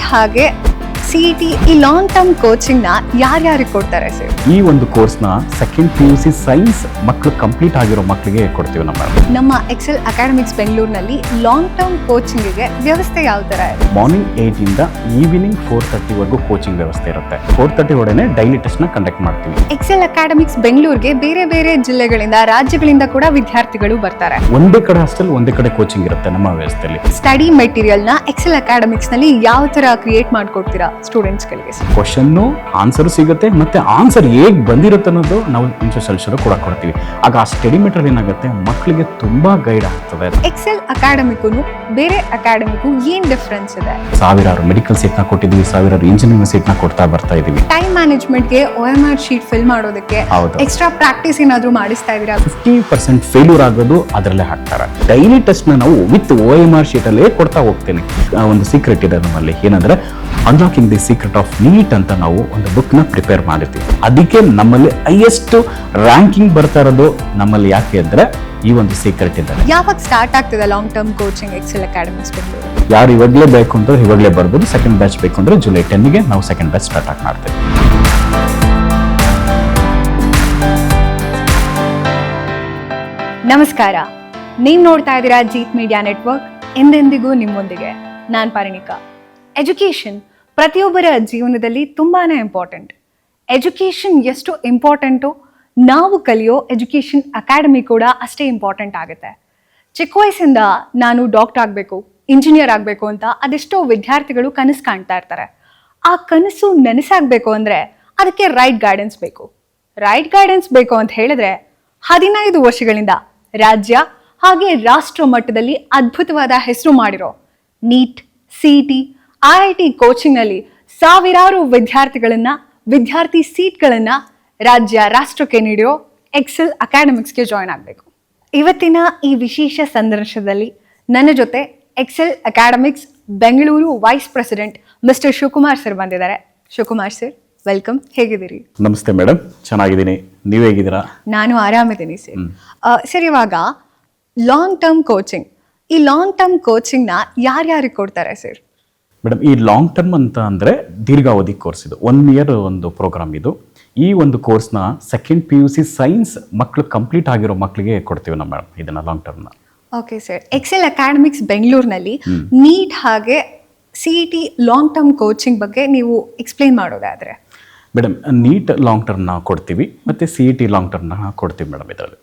ಹಾಗೆ C E T ಈ long term ಕೋಚಿಂಗ್ನ ಯಾರ್ಯಾರಿಗೆ ಕೊಡ್ತಾರೆ ಸರ್? ಈ ಒಂದು ಕೋರ್ಸ್ನ second P U C science ಮಕ್ಕಳು ಕಂಪ್ಲೀಟ್ ಆಗಿರೋ ಮಕ್ಕಳಿಗೆ ಕೊಡ್ತೀವಿ ನಮ್ಮ ನಮ್ಮ ಎಕ್ಸೆಲ್ ಅಕಾಡೆಮಿಕ್ಸ್ ಬೆಂಗಳೂರಿನಲ್ಲಿ ಲಾಂಗ್ ಟರ್ಮ್ ಕೋಚಿಂಗ್ಗೆ ವ್ಯವಸ್ಥೆ ಯಾವ ತರ ಇದೆ? ಮಾರ್ನಿಂಗ್ ಇಂದ ಈವ್ನಿಂಗ್ ಫೋರ್ ತರ್ಟಿವರೆಗೂ ಕೋಚಿಂಗ್ ವ್ಯವಸ್ಥೆ ಇರುತ್ತೆ. ಫೋರ್ ತರ್ಟಿ ಒಡನೆ ಡೈಲಿ ಟೆಸ್ಟ್ನ ಕಂಡಕ್ಟ್ ಮಾಡ್ತೀವಿ. ಎಕ್ಸೆಲ್ ಅಕಾಡೆಮಿಕ್ಸ್ ಬೆಂಗಳೂರಿಗೆ ಬೇರೆ ಬೇರೆ ಜಿಲ್ಲೆಗಳಿಂದ ರಾಜ್ಯಗಳಿಂದ ಕೂಡ ವಿದ್ಯಾರ್ಥಿಗಳು ಬರ್ತಾರೆ. ಒಂದೇ ಕಡೆ ಹಾಸ್ಟೆಲ್ ಒಂದೇ ಕಡೆ ಕೋಚಿಂಗ್ ಇರುತ್ತೆ ನಮ್ಮ ವ್ಯವಸ್ಥೆಯಲ್ಲಿ. ಸ್ಟಡಿ ಮೆಟೀರಿಯಲ್ನ ಎಕ್ಸೆಲ್ ಅಕಾಡೆಮಿಕ್ಸ್ನಲ್ಲಿ ಯಾವ ತರ ಕ್ರಿಯೇಟ್ ಮಾಡ್ಕೊಡ್ತೀರಾ? ಸ್ಟೂಡೆಂಟ್ಸ್ಗಳಿಗೆ ಕ್ವಶನ್ನು ಆನ್ಸರ್ ಸಿಗುತ್ತೆ ಮತ್ತೆ ಆನ್ಸರ್ ಹೇಗೆ ಬಂದಿರುತ್ತೆ ಅನ್ನೋದು ನಾವು ಇನ್ಸ್ಟ್ರಕ್ಷನ್ ಕೂಡ ಕೊಡ್ತೀವಿ. ಆಗ ಆ ಸ್ಟಡಿ ಮೆಟೀರಿಯಲ್ ಏನಾಗುತ್ತೆ? ಮಕ್ಕಳಿಗೆ ತುಂಬಾ ಗೈಡ್ ಆಗ್ತದೆ. ಎಕ್ಸೆಲ್ ಅಕಾಡೆಮಿಗೂ ಬೇರೆ ಅಕಾಡೆಮಿಗೂ ಏನ್ ಡಿಫ್ರೆನ್ಸ್ ಇದೆ? ಸಾವಿರಾರು ಮೆಡಿಕಲ್ ಸೀಟ್ನ ಕೊಟ್ಟಿದ್ದೀವಿ ಸಾವಿರಾರು ಇಂಜಿನಿಯರಿಂಗ್ ಸೀಟ್ನ ಕೊಡ್ತಾ ಬರ್ತಾ ಇದೀವಿ. Time ಮ್ಯಾನೇಜ್ಮೆಂಟ್ಗೆ O M R sheet fill ಮಾಡೋದಕ್ಕೆ ಎಕ್ಸ್ಟ್ರಾ ಪ್ರಾಕ್ಟೀಸ್ ಏನಾದರೂ ಮಾಡಿಸ್ತಾ ಇದೀರಾ? ಫಿಫ್ಟಿ ಪರ್ಸೆಂಟ್ ಫೇಲ್ಯೂರ್ ಆಗೋದು ಅದರಲ್ಲೇ ಹಾಕ್ತಾರೆ. ಡೈಲಿ ಟೆಸ್ಟ್ ನಾವು with O M R sheet ಅಲ್ಲೇ ಕೊಡ್ತಾ ಹೋಗ್ತೀನಿ. ಒಂದು ಸೀಕ್ರೆಟ್ ಇದೆ ನಮ್ಮಲ್ಲಿ. ಏನಂದ್ರೆ unlocking the secret of NEET ಅಂತ ನಾವು ಒಂದು ಬುಕ್ನ ಪ್ರಿಪೇರ್ ಮಾಡಿರ್ತೀವಿ ಅದಕ್ಕೆ ನಮ್ಮಲ್ಲಿ ಹೈಯೆಸ್ಟ್ ರ್ಯಾಂಕಿಂಗ್ ಬರ್ತಾ ಇರೋದು ನಮ್ಮಲ್ಲಿ ಯಾಕೆ ಅಂದ್ರೆ ಈ ಒಂದು ಸೀಕ್ರೆಟ್ ಇದೆ ಯಾವಾಗ ಸ್ಟಾರ್ಟ್ ಆಗ್ತದೆ long term coaching Excel academics Bengaluru? ಯಾರು ಇವಾಗಲೇ ಬೇಕು ಅಂದ್ರೆ ಇವಾಗಲೇ ಬರ್ಬೋದು. ಸೆಕೆಂಡ್ ಬ್ಯಾಚ್ ಬೇಕು ಅಂದ್ರೆ ಜುಲೈ ಟೆನ್ಗೆ ನಾವು ಸೆಕೆಂಡ್ ಬ್ಯಾಚ್ ಸ್ಟಾರ್ಟ್ ಆಗಿ ಮಾಡ್ತೇವೆ. ನಮಸ್ಕಾರ. ನೀವು ನೋಡ್ತಾ ಇದ್ದೀರಾ ಜೀತ್ ಮೀಡಿಯಾ ನೆಟ್ವರ್ಕ್. ಎಂದೆಂದಿಗೂ ನಿಮ್ಮೊಂದಿಗೆ ನಾನು ಪರಿಣಿಕಾ. ಎಜುಕೇಷನ್ ಪ್ರತಿಯೊಬ್ಬರ ಜೀವನದಲ್ಲಿ ತುಂಬಾನೇ ಇಂಪಾರ್ಟೆಂಟ್ ಎಜುಕೇಷನ್ ಎಷ್ಟು ಇಂಪಾರ್ಟೆಂಟು ನಾವು ಕಲಿಯೋ ಎಜುಕೇಷನ್ ಅಕಾಡೆಮಿ ಕೂಡ ಅಷ್ಟೇ ಇಂಪಾರ್ಟೆಂಟ್ ಆಗುತ್ತೆ. ಚಿಕ್ಕ ವಯಸ್ಸಿಂದ ನಾನು ಡಾಕ್ಟರ್ ಆಗಬೇಕು ಇಂಜಿನಿಯರ್ ಆಗಬೇಕು ಅಂತ ಅದೆಷ್ಟೋ ವಿದ್ಯಾರ್ಥಿಗಳು ಕನಸು ಕಾಣ್ತಾ ಇರ್ತಾರೆ. ಆ ಕನಸು ನನಸಾಗಬೇಕು ಅಂದರೆ ಅದಕ್ಕೆ ರೈಟ್ ಗೈಡೆನ್ಸ್ ಬೇಕು. ರೈಟ್ ಗೈಡೆನ್ಸ್ ಬೇಕು ಅಂತ ಹೇಳಿದ್ರೆ ಹದಿನೈದು ವರ್ಷಗಳಿಂದ ರಾಜ್ಯ ಹಾಗೆ ರಾಷ್ಟ್ರ ಮಟ್ಟದಲ್ಲಿ ಅದ್ಭುತವಾದ ಹೆಸರು ಮಾಡಿರೋ NEET CET I I T ಕೋಚಿಂಗ್ನಲ್ಲಿ ಸಾವಿರಾರು ವಿದ್ಯಾರ್ಥಿಗಳನ್ನ ವಿದ್ಯಾರ್ಥಿ ಸೀಟ್ಗಳನ್ನ ರಾಜ್ಯ ರಾಷ್ಟ್ರಕ್ಕೆ ನೀಡಿರೋ ಎಕ್ಸೆಲ್ ಅಕಾಡೆಮಿಕ್ಸ್ಗೆ ಜಾಯ್ನ್ ಆಗಬೇಕು. ಇವತ್ತಿನ ಈ ವಿಶೇಷ ಸಂದರ್ಶನದಲ್ಲಿ ನನ್ನ ಜೊತೆ Excel academics Bengaluru vice president mister Shivakumar sir ಬಂದಿದ್ದಾರೆ. Shivakumar sir welcome. ಹೇಗಿದ್ದೀರಿ? ನಮಸ್ತೆ ಮೇಡಮ್ ಚೆನ್ನಾಗಿದ್ದೀನಿ. ನೀವು ಹೇಗಿದ್ದೀರಾ? ನಾನು ಆರಾಮಿದ್ದೀನಿ ಸರ್. ಸರ್ ಇವಾಗ ಲಾಂಗ್ ಟರ್ಮ್ ಕೋಚಿಂಗ್ ಈ ಲಾಂಗ್ ಟರ್ಮ್ ಕೋಚಿಂಗ್ನ ಯಾರ್ಯಾರಿಗೆ ಕೊಡ್ತಾರೆ ಸರ್? ಮೇಡಮ್ ಈ ಲಾಂಗ್ ಟರ್ಮ್ ಅಂತ ಅಂದರೆ ದೀರ್ಘಾವಧಿ ಕೋರ್ಸ್ ಇದು. ಒನ್ ಇಯರ್ ಒಂದು ಪ್ರೋಗ್ರಾಮ್ ಇದು. ಈ ಒಂದು ಕೋರ್ಸ್ನ second P U C science ಮಕ್ಕಳು ಕಂಪ್ಲೀಟ್ ಆಗಿರೋ ಮಕ್ಕಳಿಗೆ ಕೊಡ್ತೀವಿ ನಮ್ಮ ಮೇಡಮ್ ಇದನ್ನು ಲಾಂಗ್ ಟರ್ಮ್ನ ಓಕೆ ಸರ್ ಎಕ್ಸೆಲ್ ಅಕಾಡೆಮಿಕ್ಸ್ ಬೆಂಗಳೂರಿನಲ್ಲಿ ನೀಟ್ ಹಾಗೆ C E T long term coaching ಬಗ್ಗೆ ನೀವು ಎಕ್ಸ್ಪ್ಲೈನ್ ಮಾಡೋದಾದರೆ. ಮೇಡಮ್ ನೀಟ್ ಲಾಂಗ್ ಟರ್ಮ್ನ ಕೊಡ್ತೀವಿ ಮತ್ತು ಸಿ ಇ ಟಿ ಲಾಂಗ್ ಟರ್ಮ್ನ ಕೊಡ್ತೀವಿ ಮೇಡಮ್ ಇದರಲ್ಲಿ.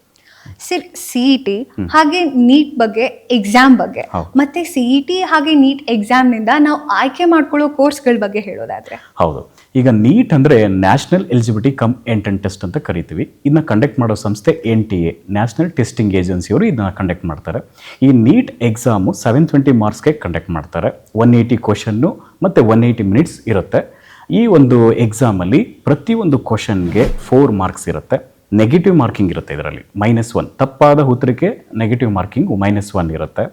ಸರ್ ಸಿ ಇ ಟಿ ಹಾಗೆ ನೀಟ್ ಬಗ್ಗೆ ಎಕ್ಸಾಮ್ ಬಗ್ಗೆ. ಮತ್ತೆ ಸಿ ಇ ಟಿ ಹಾಗೆ ನೀಟ್ ಎಕ್ಸಾಮ್ನಿಂದ ನಾವು ಆಯ್ಕೆ ಮಾಡ್ಕೊಳ್ಳೋ ಕೋರ್ಸ್ಗಳ ಬಗ್ಗೆ ಹೇಳೋದಾದ್ರೆ. ಹೌದು. ಈಗ ನೀಟ್ ಅಂದರೆ national eligibility cum entrance test ಅಂತ ಕರಿತೀವಿ. ಇದನ್ನ ಕಂಡಕ್ಟ್ ಮಾಡೋ ಸಂಸ್ಥೆ N T A national testing ಏಜೆನ್ಸಿಯವರು ಇದನ್ನ ಕಂಡಕ್ಟ್ ಮಾಡ್ತಾರೆ. ಈ ನೀಟ್ ಎಕ್ಸಾಮು ಸೆವೆನ್ ಟ್ವೆಂಟಿ ಮಾರ್ಕ್ಸ್ಗೆ ಕಂಡಕ್ಟ್ ಮಾಡ್ತಾರೆ. ಒನ್ ಏಯ್ಟಿ ಕ್ವಶನ್ನು ಮತ್ತು ಒನ್ ಏಯ್ಟಿ ಮಿನಿಟ್ಸ್ ಇರುತ್ತೆ. ಈ ಒಂದು ಎಕ್ಸಾಮಲ್ಲಿ ಪ್ರತಿಯೊಂದು ಕ್ವಶನ್ಗೆ ಫೋರ್ ಮಾರ್ಕ್ಸ್ ಇರುತ್ತೆ. ನೆಗೆಟಿವ್ ಮಾರ್ಕಿಂಗ್ ಇರುತ್ತೆ ಇದರಲ್ಲಿ. ಮೈನಸ್ ಒನ್ ತಪ್ಪಾದ ಉತ್ತರಕ್ಕೆ ನೆಗೆಟಿವ್ ಮಾರ್ಕಿಂಗ್ ಮೈನಸ್ ಒನ್ ಇರುತ್ತೆ.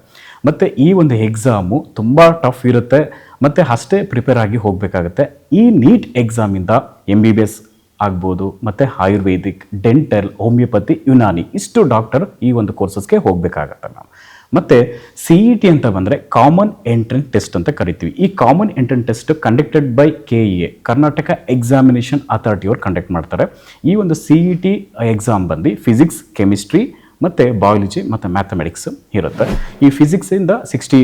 ಮತ್ತು ಈ ಒಂದು ಎಕ್ಸಾಮು ತುಂಬ ಟಫ್ ಇರುತ್ತೆ. ಮತ್ತು ಅಷ್ಟೇ ಪ್ರಿಪೇರ್ ಆಗಿ ಹೋಗಬೇಕಾಗುತ್ತೆ. ಈ ನೀಟ್ ಎಕ್ಸಾಮಿಂದ ಎಂ ಬಿ ಬಿ ಎಸ್ ಆಗ್ಬೋದು, ಮತ್ತು ಆಯುರ್ವೇದಿಕ್ ಡೆಂಟಲ್ ಹೋಮಿಯೋಪತಿ ಯುನಾನಿ ಇಷ್ಟು ಡಾಕ್ಟರ್ ಈ ಒಂದು ಕೋರ್ಸಸ್ಗೆ ಹೋಗಬೇಕಾಗತ್ತೆ ನಾವು ಮತ್ತು ಸಿ ಇ ಟಿ ಅಂತ ಬಂದರೆ ಕಾಮನ್ ಎಂಟ್ರೆನ್ಸ್ ಟೆಸ್ಟ್ ಅಂತ ಕರಿತೀವಿ. ಈ common entrance test conducted by K E A Karnataka examination ಅಥಾರಿಟಿಯವರು conduct ಮಾಡ್ತಾರೆ. ಈ ಒಂದು ಸಿ ಇ ಟಿ ಎಕ್ಸಾಮ್ ಬಂದು ಫಿಸಿಕ್ಸ್ ಕೆಮಿಸ್ಟ್ರಿ ಮತ್ತು ಬಯಾಲಜಿ ಮತ್ತು ಮ್ಯಾಥಮೆಟಿಕ್ಸ್ ಇರುತ್ತೆ. ಈ ಫಿಸಿಕ್ಸಿಂದ ಸಿಕ್ಸ್ಟಿ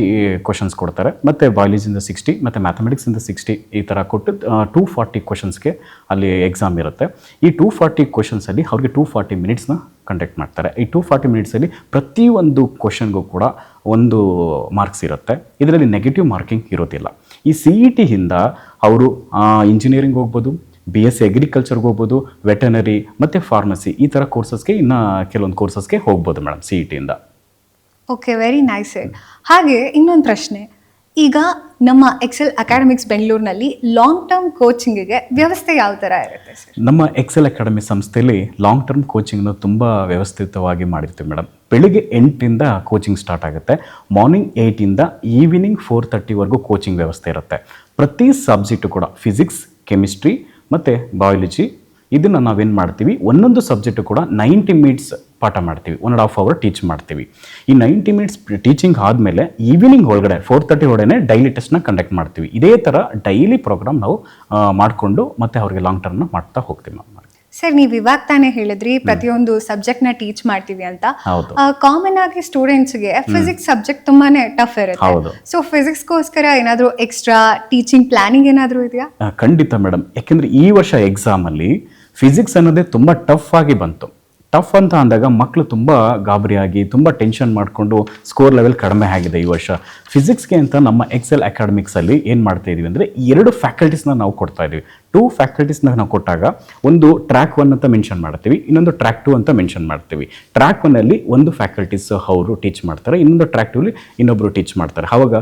ಕ್ವಶನ್ಸ್ ಕೊಡ್ತಾರೆ, ಮತ್ತು ಬಯಾಲಜಿಯಿಂದ ಸಿಕ್ಸ್ಟಿ ಮತ್ತು ಮ್ಯಾಥಮೆಟಿಕ್ಸಿಂದ ಸಿಕ್ಸ್ಟಿ ಈ ಥರ ಕೊಟ್ಟು ಟೂ ಫಾರ್ಟಿ ಕ್ವಶನ್ಸ್ಗೆ ಅಲ್ಲಿ ಎಕ್ಸಾಮ್ ಇರುತ್ತೆ. ಈ ಟೂ ಫಾರ್ಟಿ ಕ್ವಶನ್ಸಲ್ಲಿ ಅವ್ರಿಗೆ ಟೂ ಫಾರ್ಟಿ ಮಿನಿಟ್ಸ್ನ ಕಂಡಕ್ಟ್ ಮಾಡ್ತಾರೆ. ಈ ಟೂ ಫಾರ್ಟಿ ಮಿನಿಟ್ಸಲ್ಲಿ ಪ್ರತಿಯೊಂದು ಕ್ವಶನ್ಗೂ ಕೂಡ ಒಂದು ಮಾರ್ಕ್ಸ್ ಇರುತ್ತೆ. ಇದರಲ್ಲಿ ನೆಗೆಟಿವ್ ಮಾರ್ಕಿಂಗ್ ಇರೋದಿಲ್ಲ. ಈ ಸಿ ಇ ಟಿಯಿಂದ ಅವರು ಇಂಜಿನಿಯರಿಂಗ್ ಹೋಗ್ಬೋದು ಬಿ ಎಸ್ ಸಿ ಅಗ್ರಿಕಲ್ಚರ್ಗೆ ಹೋಗ್ಬೋದು ವೆಟನರಿ ಮತ್ತು ಫಾರ್ಮಸಿ ಈ ಥರ ಕೋರ್ಸಸ್ಗೆ ಇನ್ನು ಕೆಲವೊಂದು ಕೋರ್ಸಸ್ಗೆ ಹೋಗ್ಬೋದು ಮೇಡಮ್ ಸಿ ಇ ಟಿಯಿಂದ ಓಕೆ ವೆರಿ ನೈಸ್ ಹಾಗೆ ಇನ್ನೊಂದು ಪ್ರಶ್ನೆ. ಈಗ ನಮ್ಮ ಎಕ್ಸೆಲ್ ಅಕಾಡೆಮಿಕ್ಸ್ ಬೆಂಗಳೂರಿನಲ್ಲಿ ಲಾಂಗ್ ಟರ್ಮ್ ಕೋಚಿಂಗಿಗೆ ವ್ಯವಸ್ಥೆ ಯಾವ ಥರ ಇರುತ್ತೆ ಸರ್ ನಮ್ಮ ಎಕ್ಸೆಲ್ ಅಕಾಡೆಮಿ ಸಂಸ್ಥೆಯಲ್ಲಿ ಲಾಂಗ್ ಟರ್ಮ್ ಕೋಚಿಂಗ್ನ ತುಂಬ ವ್ಯವಸ್ಥಿತವಾಗಿ ಮಾಡಿರ್ತೀವಿ ಮೇಡಮ್ ಬೆಳಿಗ್ಗೆ ಎಂಟರಿಂದ ಕೋಚಿಂಗ್ ಸ್ಟಾರ್ಟ್ ಆಗುತ್ತೆ. ಮಾರ್ನಿಂಗ್ ಏಯ್ಟಿಂದ ಈವ್ನಿಂಗ್ ಫೋರ್ ತರ್ಟಿವರೆಗೂ ಕೋಚಿಂಗ್ ವ್ಯವಸ್ಥೆ ಇರುತ್ತೆ. ಪ್ರತಿ ಸಬ್ಜೆಕ್ಟು ಕೂಡ ಫಿಸಿಕ್ಸ್ ಕೆಮಿಸ್ಟ್ರಿ ಮತ್ತು ಬಯಾಲಜಿ ಇದನ್ನು ನಾವೇನು ಮಾಡ್ತೀವಿ? ಒಂದೊಂದು ಸಬ್ಜೆಕ್ಟು ಕೂಡ ನೈಂಟಿ ಮಿನಿಟ್ಸ್ ಪಾಠ ಮಾಡ್ತೀವಿ. One and half hour teach ಮಾಡ್ತೀವಿ. ಈ ನೈಂಟಿ ಮಿನಿಟ್ಸ್ ಟೀಚಿಂಗ್ ಆದಮೇಲೆ ಈವ್ನಿಂಗ್ ಒಳಗಡೆ ಫೋರ್ ತರ್ಟಿ ಒಳಗಡೆ ಡೈಲಿ ಟೆಸ್ಟ್ನ ಕಂಡಕ್ಟ್ ಮಾಡ್ತೀವಿ. ಇದೇ ಥರ ಡೈಲಿ ಪ್ರೋಗ್ರಾಮ್ ನಾವು ಮಾಡಿಕೊಂಡು ಮತ್ತೆ ಅವ್ರಿಗೆ ಲಾಂಗ್ ಟರ್ಮ್ನ ಮಾಡ್ತಾ ಹೋಗ್ತೀವಿ ನಾವು. ಸರ್ ನೀವು ಇವಾಗ ತಾನೇ ಹೇಳಿದ್ರಿ ಪ್ರತಿಯೊಂದು ಸಬ್ಜೆಕ್ಟ್ನ ನ ಟೀಚ್ ಮಾಡ್ತೀವಿ ಅಂತ. ಕಾಮನ್ ಆಗಿ ಸ್ಟೂಡೆಂಟ್ಸ್ಗೆ ಫಿಸಿಕ್ಸ್ ಸಬ್ಜೆಕ್ಟ್ ತುಂಬಾನೇ ಟಫ್ ಇರುತ್ತೆ. ಹೌದು. ಸೊ ಫಿಸಿಕ್ಸ್ಗೋಸ್ಕರ ಏನಾದರೂ ಎಕ್ಸ್ಟ್ರಾ ಟೀಚಿಂಗ್ ಪ್ಲಾನಿಂಗ್ ಏನಾದರೂ ಇದೆಯಾ? ಖಂಡಿತ ಮೇಡಮ್ ಯಾಕೆಂದ್ರೆ ಈ ವರ್ಷ ಎಕ್ಸಾಮಲ್ಲಿ ಫಿಸಿಕ್ಸ್ ಅನ್ನೋದೇ ತುಂಬ ಟಫ್ ಆಗಿ ಬಂತು. ಟಫ್ ಅಂತ ಅಂದಾಗ ಮಕ್ಕಳು ತುಂಬ ಗಾಬರಿಯಾಗಿ, ತುಂಬ ಟೆನ್ಷನ್ ಮಾಡಿಕೊಂಡು ಸ್ಕೋರ್ ಲೆವೆಲ್ ಕಡಿಮೆ ಆಗಿದೆ ಈ ವರ್ಷ. ಫಿಸಿಕ್ಸ್ಗೆ ಅಂತ ನಮ್ಮ ಎಕ್ಸೆಲ್ ಅಕಾಡೆಮಿಕ್ಸಲ್ಲಿ ಏನು ಮಾಡ್ತಾ ಇದ್ದೀವಿ ಅಂದರೆ ಎರಡು ಫ್ಯಾಕಲ್ಟೀಸ್ನ ನಾವು ಕೊಡ್ತಾ ಇದ್ದೀವಿ ಟೂ ಫ್ಯಾಕಲ್ಟೀಸ್ನ ನಾವು ಕೊಟ್ಟಾಗ ಒಂದು ಟ್ರ್ಯಾಕ್ ಒನ್ ಅಂತ ಮೆನ್ಷನ್ ಮಾಡ್ತೀವಿ, ಇನ್ನೊಂದು ಟ್ರ್ಯಾಕ್ ಟು ಅಂತ ಮೆನ್ಷನ್ ಮಾಡ್ತೀವಿ. ಟ್ರ್ಯಾಕ್ ಒನ್ನಲ್ಲಿ ಒಂದು ಫ್ಯಾಕಲ್ಟೀಸ್ ಅವರು ಟೀಚ್ ಮಾಡ್ತಾರೆ, ಇನ್ನೊಂದು ಟ್ರ್ಯಾಕ್ ಟೂಲಿ ಇನ್ನೊಬ್ಬರು ಟೀಚ್ ಮಾಡ್ತಾರೆ. ಆವಾಗ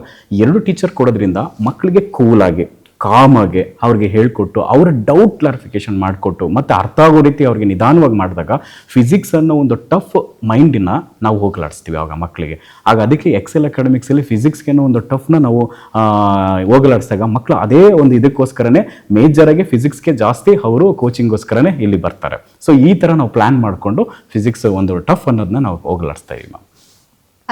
ಎರಡು ಟೀಚರ್ ಕೊಡೋದ್ರಿಂದ ಮಕ್ಕಳಿಗೆ ಕೂಲಾಗಿ ಕಾಮಾಗೆ ಅವ್ರಿಗೆ ಹೇಳಿಕೊಟ್ಟು ಅವರ ಡೌಟ್ ಕ್ಲಾರಿಫಿಕೇಶನ್ ಮಾಡಿಕೊಟ್ಟು ಮತ್ತು ಅರ್ಥ ಆಗೋ ರೀತಿ ಅವ್ರಿಗೆ ನಿಧಾನವಾಗಿ ಮಾಡಿದಾಗ ಫಿಸಿಕ್ಸ್ ಅನ್ನೋ ಒಂದು ಟಫ್ ಮೈಂಡಿನ ನಾವು ಹೋಗಲಾಡಿಸ್ತೀವಿ ಆವಾಗ ಮಕ್ಕಳಿಗೆ ಆಗ ಅದಕ್ಕೆ ಎಕ್ಸೆಲ್ ಅಕಾಡೆಮಿಕ್ಸಲ್ಲಿ ಫಿಸಿಕ್ಸ್ಗೆ ಒಂದು ಟಫ್ನ ನಾವು ಹೋಗಲಾಡಿಸಿದಾಗ ಮಕ್ಕಳು ಅದೇ ಒಂದು ಇದಕ್ಕೋಸ್ಕರನೇ ಮೇಜರಾಗಿ ಫಿಸಿಕ್ಸ್ಗೆ ಜಾಸ್ತಿ ಅವರು ಕೋಚಿಂಗ್ಗೋಸ್ಕರನೇ ಇಲ್ಲಿ ಬರ್ತಾರೆ. ಸೊ ಈ ಥರ ನಾವು ಪ್ಲ್ಯಾನ್ ಮಾಡಿಕೊಂಡು ಫಿಸಿಕ್ಸ್ ಒಂದು ಟಫ್ ಅನ್ನೋದನ್ನ ನಾವು ಹೋಗಲಾಡಿಸ್ತಾ ಇದ್ದೀವಿ ಮ್ಯಾಮ್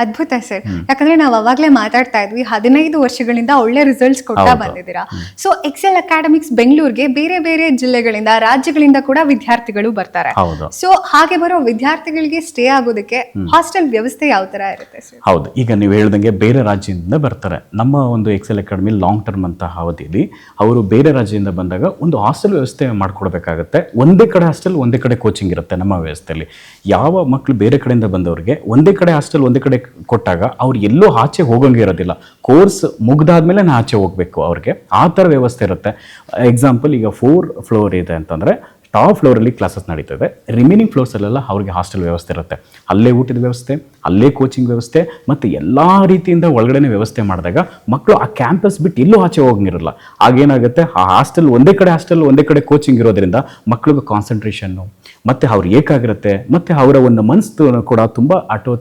ಅದ್ಭುತ ಸರ್. ಯಾಕಂದ್ರೆ ನಾವು ಅವಾಗಲೇ ಮಾತಾಡ್ತಾ ಇದ್ವಿ ಹದಿನೈದು ವರ್ಷಗಳಿಂದ ಒಳ್ಳೆ ರಿಸಲ್ಟ್ಸ್ ಕೊಡ್ತಾ. ಬಂದಿದ್ದೀರಾ. ಸೊ ಎಕ್ಸೆಲ್ ಅಕಾಡೆಮಿಕ್ಸ್ ಬೆಂಗಳೂರಿಗೆ ಬೇರೆ ಬೇರೆ ಜಿಲ್ಲೆಗಳಿಂದ ರಾಜ್ಯಗಳಿಂದ ಕೂಡ ವಿದ್ಯಾರ್ಥಿಗಳು ಬರ್ತಾರೆ. ಸೊ ಹಾಗೆ ಬರೋ ವಿದ್ಯಾರ್ಥಿಗಳಿಗೆ ಸ್ಟೇ ಆಗೋದಕ್ಕೆ ಹಾಸ್ಟೆಲ್ ವ್ಯವಸ್ಥೆ ಯಾವ ತರ ಇರುತ್ತೆ ಸರ್? ಹೌದು. ಈಗ ನೀವು ಹೇಳ್ದಂಗೆ ಬೇರೆ ರಾಜ್ಯದಿಂದ ಬರ್ತಾರೆ. ನಮ್ಮ ಒಂದು ಎಕ್ಸೆಲ್ ಅಕಾಡೆಮಿ ಲಾಂಗ್ ಟರ್ಮ್ ಅಂತ ಅವಧಿಯಲ್ಲಿ ಅವರು ಬೇರೆ ರಾಜ್ಯದಿಂದ ಬಂದಾಗ ಒಂದು ಹಾಸ್ಟೆಲ್ ವ್ಯವಸ್ಥೆ ಮಾಡ್ಕೊಡ್ಬೇಕಾಗತ್ತೆ. ಒಂದೇ ಕಡೆ ಹಾಸ್ಟೆಲ್ ಒಂದೇ ಕಡೆ ಕೋಚಿಂಗ್ ಇರುತ್ತೆ ನಮ್ಮ ವ್ಯವಸ್ಥೆಯಲ್ಲಿ ಯಾವ ಮಕ್ಕಳು ಬೇರೆ ಕಡೆಯಿಂದ ಬಂದವರಿಗೆ ಒಂದೇ ಕಡೆ ಹಾಸ್ಟೆಲ್ ಒಂದೇ ಕಡೆ ಕೊಟ್ಟಾಗ ಅವ್ರು ಎಲ್ಲೂ ಆಚೆ ಹೋಗಂಗೆ ಇರೋದಿಲ್ಲ. ಕೋರ್ಸ್ ಮುಗ್ದಾದ್ಮೇಲೆ ನಾ ಆಚೆ ಹೋಗಬೇಕು ಅವ್ರಿಗೆ. ಆ ಥರ ವ್ಯವಸ್ಥೆ ಇರುತ್ತೆ. ಎಕ್ಸಾಂಪಲ್ ಈಗ ಫೋರ್ ಫ್ಲೋರ್ ಇದೆ ಅಂತಂದರೆ ಟಾಪ್ ಫ್ಲೋರಲ್ಲಿ ಕ್ಲಾಸಸ್ ನಡೀತದೆ. ರಿಮೈನಿಂಗ್ ಫ್ಲೋರ್ಸಲ್ಲೆಲ್ಲ ಅವ್ರಿಗೆ ಹಾಸ್ಟೆಲ್ ವ್ಯವಸ್ಥೆ ಇರುತ್ತೆ. ಅಲ್ಲೇ ಊಟದ ವ್ಯವಸ್ಥೆ, ಅಲ್ಲೇ ಕೋಚಿಂಗ್ ವ್ಯವಸ್ಥೆ, ಮತ್ತು ಎಲ್ಲ ರೀತಿಯಿಂದ ಒಳಗಡೆ ವ್ಯವಸ್ಥೆ ಮಾಡಿದಾಗ ಮಕ್ಕಳು ಆ ಕ್ಯಾಂಪಸ್ ಬಿಟ್ಟು ಎಲ್ಲೂ ಆಚೆ ಹೋಗಂಗಿರಲ್ಲ. ಆಗೇನಾಗುತ್ತೆ ಆ ಹಾಸ್ಟೆಲ್ ಒಂದೇ ಕಡೆ ಹಾಸ್ಟೆಲ್ ಒಂದೇ ಕಡೆ ಕೋಚಿಂಗ್ ಇರೋದ್ರಿಂದ ಮಕ್ಕಳಿಗೆ ಕಾನ್ಸಂಟ್ರೇಷನ್ನು ಮತ್ತು ಅವ್ರು ಏಕಾಗಿರುತ್ತೆ ಮತ್ತು ಅವರ ಒಂದು ಮನಸ್ಸು ಕೂಡ ತುಂಬ ಆಟೋ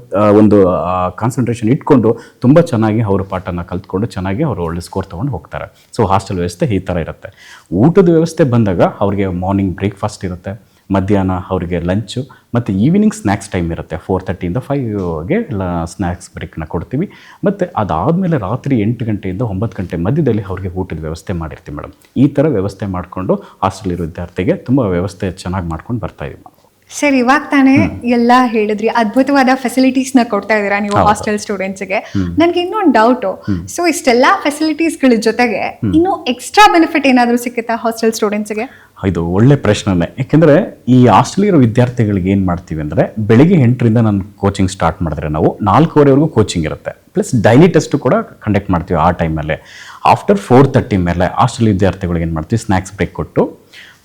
ಒಂದು ಕಾನ್ಸಂಟ್ರೇಷನ್ ಇಟ್ಕೊಂಡು ತುಂಬ ಚೆನ್ನಾಗಿ ಅವರು ಪಾಠನ ಕಲ್ತ್ಕೊಂಡು ಚೆನ್ನಾಗಿ ಅವರು ಒಳ್ಳೆ ಸ್ಕೋರ್ ತೊಗೊಂಡು ಹೋಗ್ತಾರೆ. ಸೊ ಹಾಸ್ಟೆಲ್ ವ್ಯವಸ್ಥೆ ಈ ಥರ ಇರುತ್ತೆ. ಊಟದ ವ್ಯವಸ್ಥೆ ಬಂದಾಗ ಅವ್ರಿಗೆ ಮಾರ್ನಿಂಗ್ ಬ್ರೇಕ್ಫಾಸ್ಟ್ ಇರುತ್ತೆ, ಮಧ್ಯಾಹ್ನ ಅವರಿಗೆ ಲಂಚು ಮತ್ತು ಈವ್ನಿಂಗ್ ಸ್ನ್ಯಾಕ್ಸ್ ಟೈಮ್ ಇರುತ್ತೆ. ಫೋರ್ ತರ್ಟಿಯಿಂದ ಫೈವ್ಗೆ ಎಲ್ಲ ಸ್ನ್ಯಾಕ್ಸ್ ಬ್ರೇಕ್ನ ಕೊಡ್ತೀವಿ. ಮತ್ತು ಅದಾದಮೇಲೆ ರಾತ್ರಿ ಎಂಟು ಗಂಟೆಯಿಂದ ಒಂಬತ್ತು ಗಂಟೆ ಮಧ್ಯದಲ್ಲಿ ಅವರಿಗೆ ಊಟದ ವ್ಯವಸ್ಥೆ ಮಾಡಿರ್ತೀವಿ ಮೇಡಮ್. ಈ ಥರ ವ್ಯವಸ್ಥೆ ಮಾಡಿಕೊಂಡು ಹಾಸ್ಟೆಲ್ ಇರೋ ವಿದ್ಯಾರ್ಥಿಗೆ ತುಂಬ ವ್ಯವಸ್ಥೆ ಚೆನ್ನಾಗಿ ಮಾಡ್ಕೊಂಡು ಬರ್ತಾ ಇದೀವಿ. ಮೇಡಮ್ ಸರ್ ಇವಾಗ ತಾನೇ ಎಲ್ಲ ಹೇಳಿದ್ರಿ ಅದ್ಭುತವಾದ ಫೆಸಿಲಿಟೀಸ್ನ ಕೊಡ್ತಾ ಇದ್ದೀರಾ ನೀವು ಹಾಸ್ಟೆಲ್ ಸ್ಟೂಡೆಂಟ್ಸ್ಗೆ? ನನ್ಗೆ ಇನ್ನೊಂದು ಡೌಟ್ ಸೊ ಇಷ್ಟೆಲ್ಲಾ ಫೆಸಿಲಿಟೀಸ್ಗಳ ಜೊತೆಗೆ ಇನ್ನು ಎಕ್ಸ್ಟ್ರಾ ಬೆನಿಫಿಟ್ ಏನಾದರೂ ಸಿಕ್ಕುತ್ತಾ ಹಾಸ್ಟೆಲ್ ಸ್ಟೂಡೆಂಟ್ಸ್ಗೆ? ಇದು ಒಳ್ಳೆ ಪ್ರಶ್ನೆನೇ. ಯಾಕೆಂದರೆ ಈ ಹಾಸ್ಟೆಲ್ ಇರೋ ವಿದ್ಯಾರ್ಥಿಗಳಿಗೆ ಏನು ಮಾಡ್ತೀವಿ ಅಂದರೆ ಬೆಳಿಗ್ಗೆ ಎಂಟರಿಂದ ನಾನು ಕೋಚಿಂಗ್ ಸ್ಟಾರ್ಟ್ ಮಾಡಿದ್ರೆ ನಾವು ನಾಲ್ಕೂವರೆವರೆಗೂ ಕೋಚಿಂಗ್ ಇರುತ್ತೆ. ಪ್ಲಸ್ ಡೈಲಿ ಟೆಸ್ಟು ಕೂಡ ಕಂಡಕ್ಟ್ ಮಾಡ್ತೀವಿ ಆ ಟೈಮಲ್ಲೇ ಆಫ್ಟರ್ ಫೋರ್ ತರ್ಟಿ ಮೇಲೆ ಹಾಸ್ಟೆಲ್ ವಿದ್ಯಾರ್ಥಿಗಳಿಗೆ ಏನು ಮಾಡ್ತೀವಿ ಸ್ನ್ಯಾಕ್ಸ್ ಬ್ರೇಕ್ ಕೊಟ್ಟು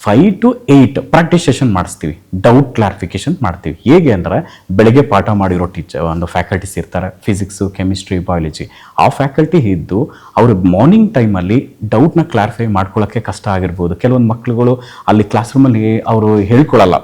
five to eight practice session ಮಾಡಿಸ್ತೀವಿ. ಡೌಟ್ ಕ್ಲಾರಿಫಿಕೇಶನ್ ಮಾಡ್ತೀವಿ. ಹೇಗೆ ಅಂದರೆ ಬೆಳಗ್ಗೆ ಪಾಠ ಮಾಡಿರೋ ಟೀಚರ್ ಒಂದು ಫ್ಯಾಕಲ್ಟೀಸ್ ಇರ್ತಾರೆ ಫಿಸಿಕ್ಸು ಕೆಮಿಸ್ಟ್ರಿ ಬಯಾಲಜಿ ಆ ಫ್ಯಾಕಲ್ಟಿ ಇದ್ದು ಅವರು ಮಾರ್ನಿಂಗ್ ಟೈಮಲ್ಲಿ ಡೌಟ್ನ ಕ್ಲಾರಿಫೈ ಮಾಡ್ಕೊಳ್ಳೋಕ್ಕೆ ಕಷ್ಟ ಆಗಿರ್ಬೋದು. ಕೆಲವೊಂದು ಮಕ್ಕಳುಗಳು ಅಲ್ಲಿ ಕ್ಲಾಸ್ ರೂಮಲ್ಲಿ ಅವರು ಹೇಳ್ಕೊಳ್ಳಲ್ಲ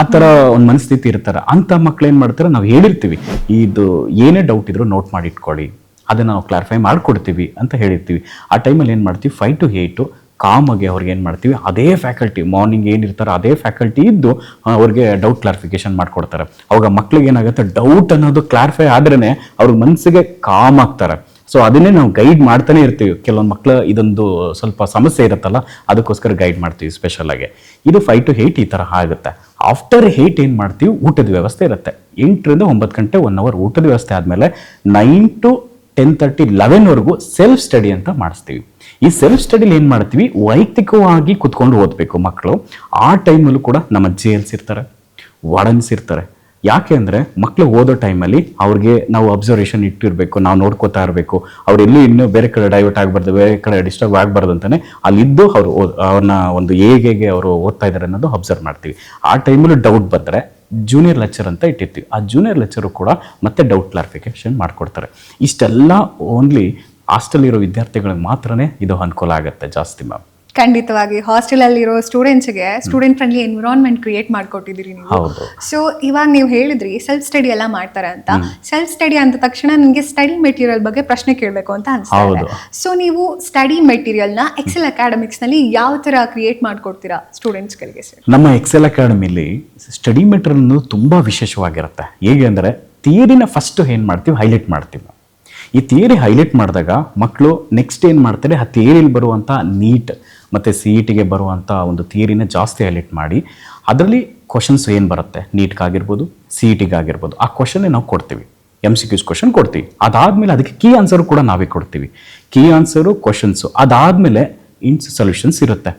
ಆ ಥರ ಒಂದು ಮನಸ್ಥಿತಿ ಇರ್ತಾರೆ. ಅಂಥ ಮಕ್ಳು ಏನು ಮಾಡ್ತಾರೆ? ನಾವು ಹೇಳಿರ್ತೀವಿ. ಇದು ಏನೇ ಡೌಟ್ ಇದ್ರೂ ನೋಟ್ ಮಾಡಿ ಇಟ್ಕೊಳ್ಳಿ. ಅದನ್ನು ನಾವು ಕ್ಲಾರಿಫೈ ಮಾಡಿಕೊಡ್ತೀವಿ ಅಂತ ಹೇಳಿರ್ತೀವಿ. ಆ ಟೈಮಲ್ಲಿ ಏನು ಮಾಡ್ತೀವಿ? ಫೈವ್ ಟು ಏಯ್ಟು ಕಾಮಾಗಿ ಅವ್ರಿಗೆ ಏನು ಮಾಡ್ತೀವಿ, ಅದೇ ಫ್ಯಾಕಲ್ಟಿ ಮಾರ್ನಿಂಗ್ ಏನಿರ್ತಾರೋ ಅದೇ ಫ್ಯಾಕಲ್ಟಿ ಇದ್ದು ಅವ್ರಿಗೆ ಡೌಟ್ ಕ್ಲಾರಿಫಿಕೇಶನ್ ಮಾಡಿಕೊಡ್ತಾರೆ. ಅವಾಗ ಮಕ್ಳಿಗೆ ಏನಾಗುತ್ತೆ ಡೌಟ್ ಅನ್ನೋದು ಕ್ಲಾರಿಫೈ ಆದ್ರೇ ಅವ್ರ ಮನಸ್ಸಿಗೆ ಕಾಮ್ ಆಗ್ತಾರೆ. ಸೊ ಅದನ್ನೇ ನಾವು ಗೈಡ್ ಮಾಡ್ತಾನೆ ಇರ್ತೀವಿ. ಕೆಲವೊಂದು ಮಕ್ಳು ಇದೊಂದು ಸ್ವಲ್ಪ ಸಮಸ್ಯೆ ಇರುತ್ತಲ್ಲ, ಅದಕ್ಕೋಸ್ಕರ ಗೈಡ್ ಮಾಡ್ತೀವಿ ಸ್ಪೆಷಲ್ ಆಗಿ. ಇದು ಫೈವ್ ಟು ಏಯ್ಟ್ ಈ ಥರ ಆಗುತ್ತೆ. ಆಫ್ಟರ್ ಏಯ್ಟ್ ಏನು ಮಾಡ್ತೀವಿ, ಊಟದ ವ್ಯವಸ್ಥೆ ಇರುತ್ತೆ. ಎಂಟರಿಂದ ಒಂಬತ್ತು ಗಂಟೆ ಒನ್ ಅವರ್ ಊಟದ ವ್ಯವಸ್ಥೆ ಆದಮೇಲೆ ನೈನ್ ಟು ಟೆನ್ ತರ್ಟಿ ಲೆವೆನ್ವರೆಗೂ ಸೆಲ್ಫ್ ಸ್ಟಡಿ ಅಂತ ಮಾಡಿಸ್ತೀವಿ. ಈ ಸೆಲ್ಫ್ ಸ್ಟಡಿಲಿ ಏನು ಮಾಡ್ತೀವಿ? ವೈಯಕ್ತಿಕವಾಗಿ ಕುತ್ಕೊಂಡು ಓದಬೇಕು ಮಕ್ಕಳು. ಆ ಟೈಮಲ್ಲೂ ಕೂಡ ನಮ್ಮ ಜೇಲ್ಸ್ ಇರ್ತಾರೆ. ವಾರ್ಡನ್ಸ್ ಇರ್ತಾರೆ. ಯಾಕೆ ಅಂದರೆ ಮಕ್ಕಳು ಓದೋ ಟೈಮಲ್ಲಿ ಅವ್ರಿಗೆ ನಾವು ಅಬ್ಸರ್ವೇಷನ್ ಇಟ್ಟಿರಬೇಕು, ನಾವು ನೋಡ್ಕೋತಾ ಇರಬೇಕು. ಅವ್ರು ಎಲ್ಲೂ ಇನ್ನೂ ಬೇರೆ ಕಡೆ ಡೈವರ್ಟ್ ಆಗಬಾರ್ದು, ಬೇರೆ ಕಡೆ ಡಿಸ್ಟರ್ಬ್ ಆಗಬಾರ್ದು ಅಂತಲೇ ಅಲ್ಲಿದ್ದು ಅವರು ಅವ್ರನ್ನ ಒಂದು ಹೇಗೆ ಹೇಗೆ ಅವರು ಓದ್ತಾ ಇದ್ದಾರೆ ಅನ್ನೋದು ಅಬ್ಸರ್ವ್ ಮಾಡ್ತೀವಿ. ಆ ಟೈಮಲ್ಲೂ ಡೌಟ್ ಬಂದರೆ ಜೂನಿಯರ್ ಲೆಕ್ಚರ್ ಅಂತ ಇಟ್ಟಿರ್ತೀವಿ. ಆ ಜೂನಿಯರ್ ಲೆಕ್ಚರು ಕೂಡ ಮತ್ತೆ ಡೌಟ್ ಕ್ಲಾರಿಫಿಕೇಷನ್ ಮಾಡಿಕೊಡ್ತಾರೆ. ಇಷ್ಟೆಲ್ಲ ಓನ್ಲಿ ಹಾಸ್ಟೆಲ್ ಇರೋ ವಿದ್ಯಾರ್ಥಿಗಳಿಗೆ ಮಾತ್ರನೇ ಇದು ಅನುಕೂಲ ಆಗುತ್ತೆ ಜಾಸ್ತಿ ಮ್ಯಾಮ್. ಖಂಡಿತವಾಗಿ. ಹಾಸ್ಟೆಲ್ ಅಲ್ಲಿರೋ ಸ್ಟೂಡೆಂಟ್ಸ್ಗೆ ಸ್ಟೂಡೆಂಟ್ ಫ್ರೆಂಡ್ಲಿ ಎನ್ವಿರಾನ್ಮೆಂಟ್ ಕ್ರಿಯೇಟ್ ಮಾಡ್ಕೊಟ್ಟಿದ್ದೀರಿ ನೀವು. ಹೌದು. ಸೊ ಇವಾಗ ನೀವು ಹೇಳಿದ್ರಿ ಸೆಲ್ಫ್ ಸ್ಟಡಿ ಎಲ್ಲ ಮಾಡ್ತಾರೆ ಅಂತ. ಸೆಲ್ಫ್ ಸ್ಟಡಿ ಅಂದ ತಕ್ಷಣ ನನಗೆ ಸ್ಟಡಿ ಮೆಟೀರಿಯಲ್ ಬಗ್ಗೆ ಪ್ರಶ್ನೆ ಕೇಳಬೇಕು ಅಂತ ಅನ್ಸುತ್ತೆ ಸೊ ನೀವು ಸ್ಟಡಿ ಮೆಟೀರಿಯಲ್ನ ನ ಎಕ್ಸೆಲ್ ಅಕಾಡೆಮಿಕ್ಸ್ನಲ್ಲಿ ಯಾವ ತರ ಕ್ರಿಯೇಟ್ ಮಾಡ್ಕೊಡ್ತೀರಾ ಸ್ಟೂಡೆಂಟ್ಸ್ಗಳಿಗೆ ಸರ್ ನಮ್ಮ ಎಕ್ಸೆಲ್ ಅಕಾಡೆಮಿಲಿ ಸ್ಟಡಿ ಮೆಟೀರಿಯಲ್ ತುಂಬಾ ವಿಶೇಷವಾಗಿರುತ್ತೆ. ಹೇಗೆ ಅಂದರೆ ಥಿಯರಿನ ಫಸ್ಟ್ ಏನು ಮಾಡ್ತೀವಿ ಹೈಲೈಟ್ ಮಾಡ್ತೀವಿ. ಈ ಥಿಯರಿ ಹೈಲೈಟ್ ಮಾಡಿದಾಗ ಮಕ್ಕಳು ನೆಕ್ಸ್ಟ್ ಏನು ಮಾಡ್ತಾರೆ? ಆ ಥಿಯರಿಲಿ ಬರುವಂಥ ನೀಟ್ ಮತ್ತು ಸಿ ಇ ಟಿಗೆ ಬರುವಂಥ ಒಂದು ಥಿಯರಿನ ಜಾಸ್ತಿ ಹೈಲೈಟ್ ಮಾಡಿ, ಅದರಲ್ಲಿ ಕ್ವಶನ್ಸ್ ಏನು ಬರುತ್ತೆ? ನೀಟ್ಗಾಗಿರ್ಬೋದು ಸಿ ಇ ಟಿಗಾಗಿರ್ಬೋದು ಆ ಕ್ವಶನ್ನೇ ನಾವು ಕೊಡ್ತೀವಿ. ಎಂ ಸಿ ಕ್ಯೂಸ್ ಕ್ವಶನ್ ಕೊಡ್ತೀವಿ. ಅದಾದಮೇಲೆ ಅದಕ್ಕೆ ಕೀ ಆನ್ಸರು ಕೂಡ ನಾವೇ ಕೊಡ್ತೀವಿ. ಕೀ ಆನ್ಸರು ಕ್ವಶನ್ಸು ಅದಾದಮೇಲೆ ಇನ್ಸ್ ಸೊಲ್ಯೂಷನ್ಸ್ ಇರುತ್ತೆ.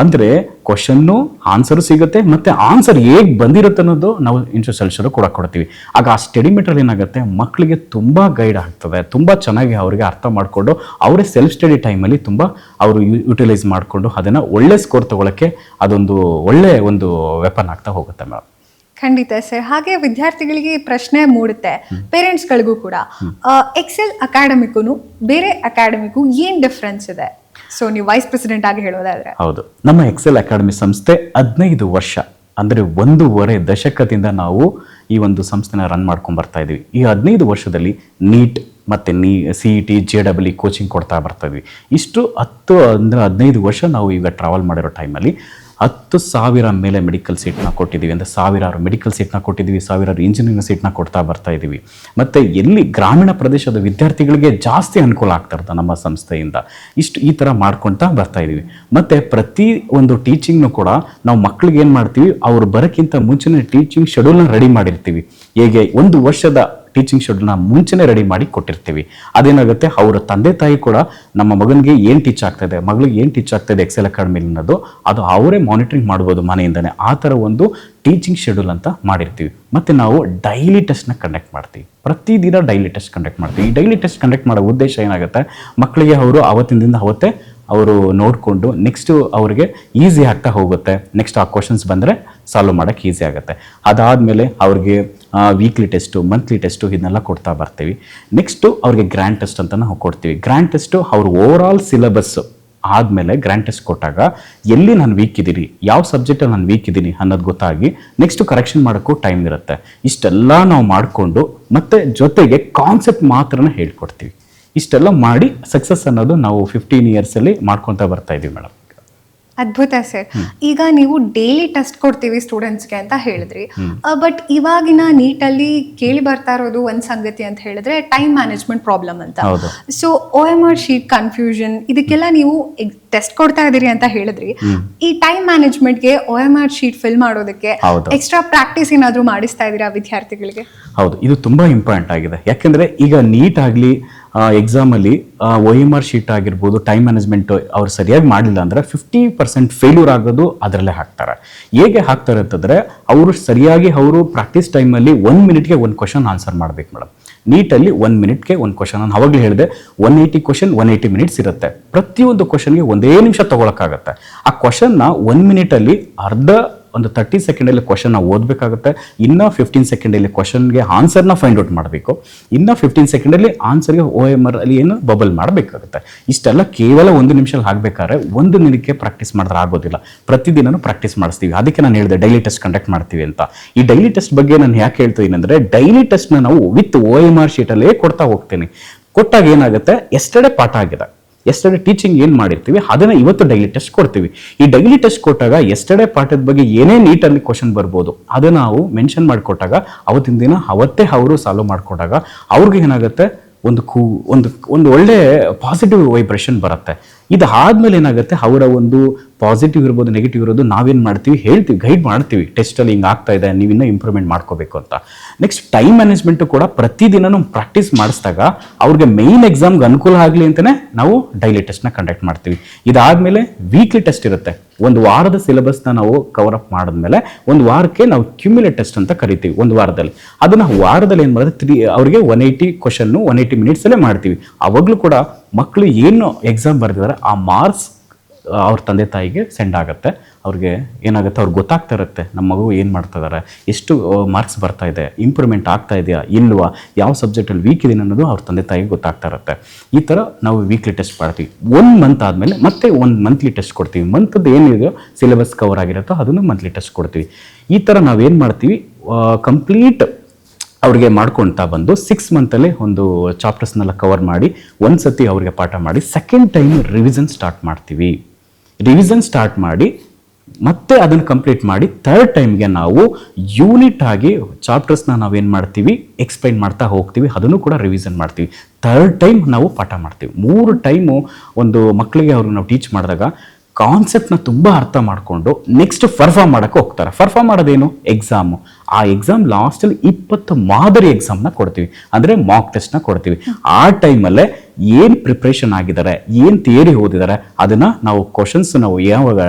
ಅಂದರೆ ಕ್ವಶನ್ನು ಆನ್ಸರು ಸಿಗುತ್ತೆ ಮತ್ತು ಆನ್ಸರ್ ಹೇಗೆ ಬಂದಿರುತ್ತೆ ಅನ್ನೋದು ನಾವು ಇಂಟ್ರೆಸ್ಟ್ ಸೊಲ್ಯೂಷನ್ ಕೂಡ ಕೊಡ್ತೀವಿ. ಆಗ ಆ ಸ್ಟಡಿ ಮೆಟೀರಿಯಲ್ ಏನಾಗುತ್ತೆ ಮಕ್ಕಳಿಗೆ ತುಂಬ ಗೈಡ್ ಆಗ್ತದೆ ತುಂಬ ಚೆನ್ನಾಗಿ ಅವರಿಗೆ ಅರ್ಥ ಮಾಡಿಕೊಂಡು ಅವರೇ ಸೆಲ್ಫ್ ಸ್ಟಡಿ ಟೈಮಲ್ಲಿ ತುಂಬ ಅವರು ಯುಟಿಲೈಸ್ ಮಾಡಿಕೊಂಡು ಅದನ್ನು ಒಳ್ಳೆ ಸ್ಕೋರ್ ತಗೊಳ್ಳೋಕ್ಕೆ ಅದೊಂದು ಒಳ್ಳೆ ಒಂದು ವೆಪನ್ ಆಗ್ತಾ ಹೋಗುತ್ತೆ ಮೇಡಮ್ ಖಂಡಿತ ಸರ್. ಹಾಗೆ ವಿದ್ಯಾರ್ಥಿಗಳಿಗೆ ಪ್ರಶ್ನೆ ಮೂಡುತ್ತೆ ಪೇರೆಂಟ್ಸ್ಗಳಿಗೂ ಕೂಡ. ಎಕ್ಸೆಲ್ ಅಕಾಡೆಮಿಗೂ ಬೇರೆ ಅಕಾಡೆಮಿಗೂ ಏನ್ ಡಿಫ್ರೆನ್ಸ್ ಇದೆ? ಸೊ ನೀವು ವೈಸ್ ಪ್ರೆಸಿಡೆಂಟ್ ಆಗಿ ಹೇಳೋದಾದ್ರೆ. ಹೌದು. ನಮ್ಮ ಎಕ್ಸೆಲ್ ಅಕಾಡೆಮಿ ಸಂಸ್ಥೆ ಹದಿನೈದು ವರ್ಷ, ಅಂದರೆ ಒಂದೂವರೆ ದಶಕದಿಂದ ನಾವು ಈ ಒಂದು ಸಂಸ್ಥೆನ ರನ್ ಮಾಡ್ಕೊಂಡು ಬರ್ತಾ ಇದ್ದೀವಿ ಈ ಹದಿನೈದು ವರ್ಷದಲ್ಲಿ ನೀಟ್ ಮತ್ತು ನೀ C E T J double E coaching ಕೊಡ್ತಾ ಬರ್ತಾ ಇದ್ವಿ. ಇಷ್ಟು ಹತ್ತು, ಅಂದರೆ ಹದಿನೈದು ವರ್ಷ ನಾವು ಈಗ ಟ್ರಾವೆಲ್ ಮಾಡಿರೋ ಟೈಮಲ್ಲಿ ಹತ್ತು ಸಾವಿರ ಮೇಲೆ ಮೆಡಿಕಲ್ ಸೀಟ್ನ ಕೊಟ್ಟಿದ್ದೀವಿ ಅಂದರೆ ಸಾವಿರಾರು ಮೆಡಿಕಲ್ ಸೀಟ್ನ ಕೊಟ್ಟಿದ್ದೀವಿ, ಸಾವಿರಾರು ಇಂಜಿನಿಯರಿಂಗ್ ಸೀಟ್ನ ಕೊಡ್ತಾ ಬರ್ತಾ ಇದ್ದೀವಿ ಮತ್ತು ಎಲ್ಲಿ ಗ್ರಾಮೀಣ ಪ್ರದೇಶದ ವಿದ್ಯಾರ್ಥಿಗಳಿಗೆ ಜಾಸ್ತಿ ಅನುಕೂಲ ಆಗ್ತಾ ನಮ್ಮ ಸಂಸ್ಥೆಯಿಂದ ಇಷ್ಟು ಈ ಥರ ಮಾಡ್ಕೊಳ್ತಾ ಬರ್ತಾ ಇದ್ದೀವಿ ಮತ್ತು ಪ್ರತಿ ಒಂದು ಟೀಚಿಂಗ್ನು ಕೂಡ ನಾವು ಮಕ್ಳಿಗೆ ಏನು ಮಾಡ್ತೀವಿ, ಅವ್ರು ಬರೋಕ್ಕಿಂತ ಮುಂಚೆನೇ ಟೀಚಿಂಗ್ ಶೆಡ್ಯೂಲ್ನ ರೆಡಿ ಮಾಡಿರ್ತೀವಿ. ಹೇಗೆ ಒಂದು ವರ್ಷದ ಟೀಚಿಂಗ್ ಶೆಡ್ಯೂಲ್ನ ಮುಂಚೆನೇ ರೆಡಿ ಮಾಡಿ ಕೊಟ್ಟಿರ್ತೀವಿ. ಅದೇನಾಗುತ್ತೆ? ಅವರ ತಂದೆ ತಾಯಿ ಕೂಡ ನಮ್ಮ ಮಗನಿಗೆ ಏನು ಟೀಚ್ ಆಗ್ತಾ ಇದೆ, ಮಗಳಿಗೆ ಏನು ಟೀಚ್ ಆಗ್ತಾ ಇದೆ ಎಕ್ಸೆಲ್ ಅಕಾಡೆಮಿ ಅನ್ನೋದು, ಅದು ಅವರೇ ಮಾನಿಟ್ರಿಂಗ್ ಮಾಡ್ಬೋದು ಮನೆಯಿಂದನೇ. ಆ ಥರ ಒಂದು ಟೀಚಿಂಗ್ ಶೆಡ್ಯೂಲ್ ಅಂತ ಮಾಡಿರ್ತೀವಿ. ಮತ್ತು ನಾವು ಡೈಲಿ ಟೆಸ್ಟ್ನ ಕಂಡಕ್ಟ್ ಮಾಡ್ತೀವಿ. ಪ್ರತಿದಿನ ಡೈಲಿ ಟೆಸ್ಟ್ ಕಂಡಕ್ಟ್ ಮಾಡ್ತೀವಿ. ಈ ಡೈಲಿ ಟೆಸ್ಟ್ ಕಂಡಕ್ಟ್ ಮಾಡೋ ಉದ್ದೇಶ ಏನಾಗುತ್ತೆ? ಮಕ್ಕಳಿಗೆ ಅವರು ಅವತ್ತಿನ ಅವತ್ತೇ ಅವರು ನೋಡಿಕೊಂಡು ನೆಕ್ಸ್ಟು ಅವರಿಗೆ ಈಸಿ ಆಗ್ತಾ ಹೋಗುತ್ತೆ. ನೆಕ್ಸ್ಟ್ ಆ ಕ್ವಶನ್ಸ್ ಬಂದರೆ ಸಾಲ್ವ್ ಮಾಡೋಕ್ಕೆ ಈಸಿ ಆಗುತ್ತೆ. ಅದಾದಮೇಲೆ ಅವ್ರಿಗೆ ವೀಕ್ಲಿ ಟೆಸ್ಟು ಮಂತ್ಲಿ ಟೆಸ್ಟು ಇದನ್ನೆಲ್ಲ ಕೊಡ್ತಾ ಬರ್ತೀವಿ. ನೆಕ್ಸ್ಟು ಅವ್ರಿಗೆ ಗ್ರ್ಯಾಂಡ್ ಟೆಸ್ಟ್ ಅಂತ ನಾವು ಕೊಡ್ತೀವಿ. ಗ್ರ್ಯಾಂಡ್ ಟೆಸ್ಟು ಅವ್ರು ಓವರ್ ಆಲ್ ಸಿಲೆಬಸ್ಸು ಆದಮೇಲೆ ಗ್ರ್ಯಾಂಡ್ ಟೆಸ್ಟ್ ಕೊಟ್ಟಾಗ ಎಲ್ಲಿ ನಾನು ವೀಕ್ ಇದ್ದೀನಿ ಯಾವ ಸಬ್ಜೆಕ್ಟಲ್ಲಿ ನಾನು ವೀಕ್ ಇದ್ದೀನಿ ಅನ್ನೋದು ಗೊತ್ತಾಗಿ ನೆಕ್ಸ್ಟ್ ಕರೆಕ್ಷನ್ ಮಾಡೋಕ್ಕೂ ಟೈಮ್ ಇರುತ್ತೆ. ಇಷ್ಟೆಲ್ಲ ನಾವು ಮಾಡಿಕೊಂಡು ಮತ್ತೆ ಜೊತೆಗೆ ಕಾನ್ಸೆಪ್ಟ್ ಮಾತ್ರನೇ ಹೇಳ್ಕೊಡ್ತೀವಿ. ಇಷ್ಟೆಲ್ಲ ಮಾಡಿ ಸಕ್ಸಸ್ ಅನ್ನೋದು ನಾವು ಫಿಫ್ಟೀನ್ ಇಯರ್ಸಲ್ಲಿ ಮಾಡ್ಕೊತಾ ಬರ್ತಾ ಇದೀವಿ ಮೇಡಮ್ ಅದ್ಭುತ ಸರ್. ಈಗ ನೀವು ಡೈಲಿ ಟೆಸ್ಟ್ ಕೊಡ್ತೀವಿ ಸ್ಟೂಡೆಂಟ್ಸ್ಗೆ ಅಂತ ಹೇಳಿದ್ರಿ. ಬಟ್ ಇವಾಗಿನ ನೀಟಲ್ಲಿ ಕೇಳಿ ಬರ್ತಾ ಇರೋದು ಒಂದ್ ಸಂಗತಿ ಅಂತ ಹೇಳಿದ್ರೆ ಟೈಮ್ ಮ್ಯಾನೇಜ್ಮೆಂಟ್ ಪ್ರಾಬ್ಲಮ್ ಅಂತ. ಹೌದು. So O M R sheet confusion ಇದಕ್ಕೆಲ್ಲ ನೀವು ಟೆಸ್ಟ್ ಕೊಡ್ತಾ ಇದೀರಿ ಅಂತ ಹೇಳಿದ್ರಿ. ಈ time ಮ್ಯಾನೇಜ್ಮೆಂಟ್ಗೆ O M R sheet fill ಮಾಡೋದಕ್ಕೆ. ಎಕ್ಸ್ಟ್ರಾ ಪ್ರಾಕ್ಟೀಸ್ ಏನಾದರೂ ಮಾಡಿಸ್ತಾ ಇದೀರಾ ವಿದ್ಯಾರ್ಥಿಗಳಿಗೆ? ಹೌದು ಇದು ತುಂಬಾ ಇಂಪಾರ್ಟೆಂಟ್ ಆಗಿದೆ. ಯಾಕಂದ್ರೆ ಈಗ ನೀಟ್ ಆಗಲಿ ಎಕ್ಸಾಮಲ್ಲಿ ಒ ಎಂ ಆರ್ ಶೀಟ್ ಆಗಿರ್ಬೋದು ಟೈಮ್ ಮ್ಯಾನೇಜ್ಮೆಂಟ್ ಅವ್ರು ಸರಿಯಾಗಿ ಮಾಡಿಲ್ಲ ಅಂದರೆ ಫಿಫ್ಟಿ ಪರ್ಸೆಂಟ್ ಫೇಲ್ಯೂರ್ ಆಗೋದು ಅದರಲ್ಲೇ ಹಾಕ್ತಾರೆ. ಹೇಗೆ ಹಾಕ್ತಾರೆ ಅಂತಂದರೆ, ಅವರು ಸರಿಯಾಗಿ ಅವರು ಪ್ರಾಕ್ಟೀಸ್ ಟೈಮಲ್ಲಿ ಒನ್ ಮಿನಿಟ್ಗೆ ಒಂದು ಕ್ವಶನ್ ಆನ್ಸರ್ ಮಾಡ್ಬೇಕು ಮೇಡಮ್ ನೀಟಲ್ಲಿ ಒನ್ ಮಿನಿಟ್ಗೆ ಒಂದು ಕ್ವಶನ್ ನಾನು ಅವಾಗಲೇ ಹೇಳಿದೆ one eighty question one eighty minutes ಇರುತ್ತೆ. ಪ್ರತಿಯೊಂದು ಕ್ವಶನ್ಗೆ ಒಂದೇ ನಿಮಿಷ ತೊಗೊಳಕ್ಕಾಗತ್ತೆ. ಆ ಕ್ವಶನ್ನ ಒನ್ ಮಿನಿಟಲ್ಲಿ ಅರ್ಧ ಒಂದು ತರ್ಟಿ ಸೆಕೆಂಡಲ್ಲಿ ಕ್ವಶನ್ ನಾವು ಓದಬೇಕಾಗುತ್ತೆ. ಇನ್ನು ಫಿಫ್ಟೀನ್ ಸೆಕೆಂಡಲ್ಲಿ ಕ್ವಶನ್ಗೆ ಆನ್ಸರ್ನ ಫೈಂಡ್ ಔಟ್ ಮಾಡಬೇಕು. ಇನ್ನು ಫಿಫ್ಟೀನ್ ಸೆಕೆಂಡಲ್ಲಿ ಆನ್ಸರ್ಗೆ ಓ ಎಂ ಆರ್ ಅಲ್ಲಿ ಏನು ಬಬಲ್ ಮಾಡಬೇಕಾಗುತ್ತೆ. ಇಷ್ಟೆಲ್ಲ ಕೇವಲ ಒಂದು ನಿಮಿಷದಲ್ಲಿ ಆಗಬೇಕಾದ್ರೆ ಒಂದು ದಿನಕ್ಕೆ ಪ್ರಾಕ್ಟೀಸ್ ಮಾಡಿದ್ರೆ ಆಗೋದಿಲ್ಲ. ಪ್ರತಿದಿನನೂ ಪ್ರಾಕ್ಟೀಸ್ ಮಾಡಿಸ್ತೀವಿ. ಅದಕ್ಕೆ ನಾನು ಹೇಳಿದೆ ಡೈಲಿ ಟೆಸ್ಟ್ ಕಂಡಕ್ಟ್ ಮಾಡ್ತೀವಿ ಅಂತ. ಈ ಡೈಲಿ ಟೆಸ್ಟ್ ಬಗ್ಗೆ ನಾನು ಯಾಕೆ ಹೇಳ್ತೀನಿ ಅಂದರೆ ಡೈಲಿ ಟೆಸ್ಟ್ನ ನಾವು ವಿತ್ ಓ ಎಂ ಆರ್ ಶೀಟಲ್ಲೇ ಕೊಡ್ತಾ ಹೋಗ್ತೀನಿ. ಕೊಟ್ಟಾಗ ಏನಾಗುತ್ತೆ? ಎಷ್ಟೇ ಪಾಠ ಆಗಿದೆ. ಎಸ್ಟರ್ಡೆ ಟೀಚಿಂಗ್ ಏನು ಮಾಡಿರ್ತೀವಿ? ಅದನ್ನ ಇವತ್ತು ಡೈಲಿ ಟೆಸ್ಟ್ ಕೊಡ್ತೀವಿ. ಈ ಡೈಲಿ ಟೆಸ್ಟ್ ಕೊಟ್ಟಾಗ ಎಸ್ಟರ್ಡೆ ಪಾಠದ ಬಗ್ಗೆ ಏನೇ ನೀಟಲ್ಲಿ ಕ್ವಶನ್ ಬರ್ಬೋದು ಅದನ್ನ ನಾವು ಮೆನ್ಷನ್ ಮಾಡಿಕೊಟ್ಟಾಗ, ಅವತ್ತಿನ ದಿನ ಅವತ್ತೇ ಅವರು ಸಾಲ್ವ್ ಮಾಡಿಕೊಟ್ಟಾಗ ಅವ್ರಿಗೆ ಏನಾಗುತ್ತೆ? ಒಂದು ಕೂ ಒಂದು ಒಂದು ಒಳ್ಳೆ ಪಾಸಿಟಿವ್ ವೈಬ್ರೇಷನ್ ಬರುತ್ತೆ. ಇದು ಆದ್ಮೇಲೆ ಏನಾಗುತ್ತೆ? ಅವರ ಒಂದು ಪಾಸಿಟಿವ್ ಇರ್ಬೋದು ನೆಗೆಟಿವ್ ಇರೋದು ನಾವೇನು ಮಾಡ್ತೀವಿ? ಹೇಳ್ತೀವಿ ಗೈಡ್ ಮಾಡ್ತೀವಿ. ಟೆಸ್ಟಲ್ಲಿ ಹಿಂಗೆ ಆಗ್ತಾ ಇದೆ, ನೀವು ಇನ್ನೂ ಇಂಪ್ರೂವ್ಮೆಂಟ್ ಮಾಡ್ಕೋಬೇಕು ಅಂತ. ನೆಕ್ಸ್ಟ್ ಟೈಮ್ ಮ್ಯಾನೇಜ್ಮೆಂಟು ಕೂಡ ಪ್ರತಿದಿನನೂ ಪ್ರಾಕ್ಟೀಸ್ ಮಾಡಿಸಿದಾಗ ಅವ್ರಿಗೆ ಮೇಯ್ನ್ ಎಕ್ಸಾಮ್ಗೆ ಅನುಕೂಲ ಆಗಲಿ ಅಂತಲೇ ನಾವು ಡೈಲಿ ಟೆಸ್ಟ್ನ ಕಂಡಕ್ಟ್ ಮಾಡ್ತೀವಿ. ಇದಾದಮೇಲೆ ವೀಕ್ಲಿ ಟೆಸ್ಟ್ ಇರುತ್ತೆ. ಒಂದು ವಾರದ ಸಿಲೆಬಸ್ನ ನಾವು ಕವರ್ ಅಪ್ ಮಾಡಿದ್ಮೇಲೆ ಒಂದು ವಾರಕ್ಕೆ ನಾವು ಕ್ಯುಮ್ಯುಲೇಟ್ ಟೆಸ್ಟ್ ಅಂತ ಕರಿತೀವಿ, ಒಂದು ವಾರದಲ್ಲಿ. ಅದನ್ನು ವಾರದಲ್ಲಿ ಏನು ಮಾಡಿದ್ರೆ ತ್ರೀ ಅವರಿಗೆ one eighty question one eighty ಮಿನಿಟ್ಸಲ್ಲೇ ಮಾಡ್ತೀವಿ. ಅವಾಗಲೂ ಕೂಡ ಮಕ್ಕಳು ಏನು ಎಕ್ಸಾಮ್ ಬರೆದಿದ್ದಾರೆ, ಆ ಮಾರ್ಕ್ಸ್ ಅವ್ರ ತಂದೆ ತಾಯಿಗೆ ಸೆಂಡ್ ಆಗುತ್ತೆ. ಅವ್ರಿಗೆ ಏನಾಗುತ್ತೆ, ಅವ್ರಿಗೆ ಗೊತ್ತಾಗ್ತಾ ಇರುತ್ತೆ ನಮ್ಮ ಮಗು ಏನು ಮಾಡ್ತಾ ಇದ್ದಾರೆ ಎಷ್ಟು ಮಾರ್ಕ್ಸ್ ಬರ್ತಾ ಇದೆ ಇಂಪ್ರೂವ್ಮೆಂಟ್ ಆಗ್ತಾ ಇದೆಯಾ, ಇಲ್ವಾ, ಯಾವ ಸಬ್ಜೆಕ್ಟಲ್ಲಿ ವೀಕ್ ಇದೆ ಅನ್ನೋದು ಅವ್ರ ತಂದೆ ತಾಯಿಗೆ ಗೊತ್ತಾಗ್ತಾ ಇರುತ್ತೆ. ಈ ಥರ ನಾವು ವೀಕ್ಲಿ ಟೆಸ್ಟ್ ಮಾಡ್ತೀವಿ. ಒನ್ ಮಂತ್ ಆದಮೇಲೆ ಮತ್ತೆ ಒಂದು ಮಂತ್ಲಿ ಟೆಸ್ಟ್ ಕೊಡ್ತೀವಿ. ಮಂತ್ದು ಏನಿದೆಯೋ ಸಿಲೆಬಸ್ ಕವರ್ ಆಗಿರುತ್ತೋ ಅದನ್ನು ಮಂತ್ಲಿ ಟೆಸ್ಟ್ ಕೊಡ್ತೀವಿ. ಈ ಥರ ನಾವೇನು ಮಾಡ್ತೀವಿ ಕಂಪ್ಲೀಟ್ ಅವ್ರಿಗೆ ಮಾಡ್ಕೊಳ್ತಾ ಬಂದು ಸಿಕ್ಸ್ ಮಂತಲ್ಲೇ ಒಂದು ಚಾಪ್ಟರ್ಸ್ನೆಲ್ಲ ಕವರ್ ಮಾಡಿ ಒಂದು ಸತಿ ಅವ್ರಿಗೆ ಪಾಠ ಮಾಡಿ ಸೆಕೆಂಡ್ ಟೈಮ್ ರಿವಿಷನ್ ಸ್ಟಾರ್ಟ್ ಮಾಡ್ತೀವಿ. ರಿವಿಷನ್ ಸ್ಟಾರ್ಟ್ ಮಾಡಿ ಮತ್ತೆ ಅದನ್ನು ಕಂಪ್ಲೀಟ್ ಮಾಡಿ ಥರ್ಡ್ ಟೈಮ್ಗೆ ನಾವು ಯೂನಿಟ್ ಆಗಿ ಚಾಪ್ಟರ್ಸ್ನ ನಾವೇನು ಮಾಡ್ತೀವಿ ಎಕ್ಸ್ಪ್ಲೈನ್ ಮಾಡ್ತಾ ಹೋಗ್ತೀವಿ, ಅದನ್ನು ಕೂಡ ರಿವಿಷನ್ ಮಾಡ್ತೀವಿ. ಥರ್ಡ್ ಟೈಮ್ ನಾವು ಪಾಠ ಮಾಡ್ತೀವಿ. ಮೂರು ಟೈಮು ಒಂದು ಮಕ್ಕಳಿಗೆ ಅವ್ರಿಗೆ ನಾವು ಟೀಚ್ ಮಾಡಿದಾಗ ಕಾನ್ಸೆಪ್ಟ್ನ ತುಂಬ ಅರ್ಥ ಮಾಡಿಕೊಂಡು ನೆಕ್ಸ್ಟ್ ಪರ್ಫಾರ್ಮ್ ಮಾಡೋಕ್ಕೆ ಹೋಗ್ತಾರೆ. ಪರ್ಫಾರ್ಮ್ ಮಾಡೋದೇನು? ಎಕ್ಸಾಮು ಆ ಎಕ್ಸಾಮ್ ಲಾಸ್ಟಲ್ಲಿ ಇಪ್ಪತ್ತು ಮಾದರಿ ಎಕ್ಸಾಮ್ನ ಕೊಡ್ತೀವಿ. ಅಂದರೆ ಮಾಕ್ ಟೆಸ್ಟ್ನ ಕೊಡ್ತೀವಿ. ಆ ಟೈಮಲ್ಲೇ ಏನು ಪ್ರಿಪ್ರೇಷನ್ ಆಗಿದ್ದಾರೆ, ಏನು ಥಿಯರಿ ಓದಿದ್ದಾರೆ, ಅದನ್ನು ನಾವು ಕ್ವಶನ್ಸ್ ನಾವು ಯಾವಾಗ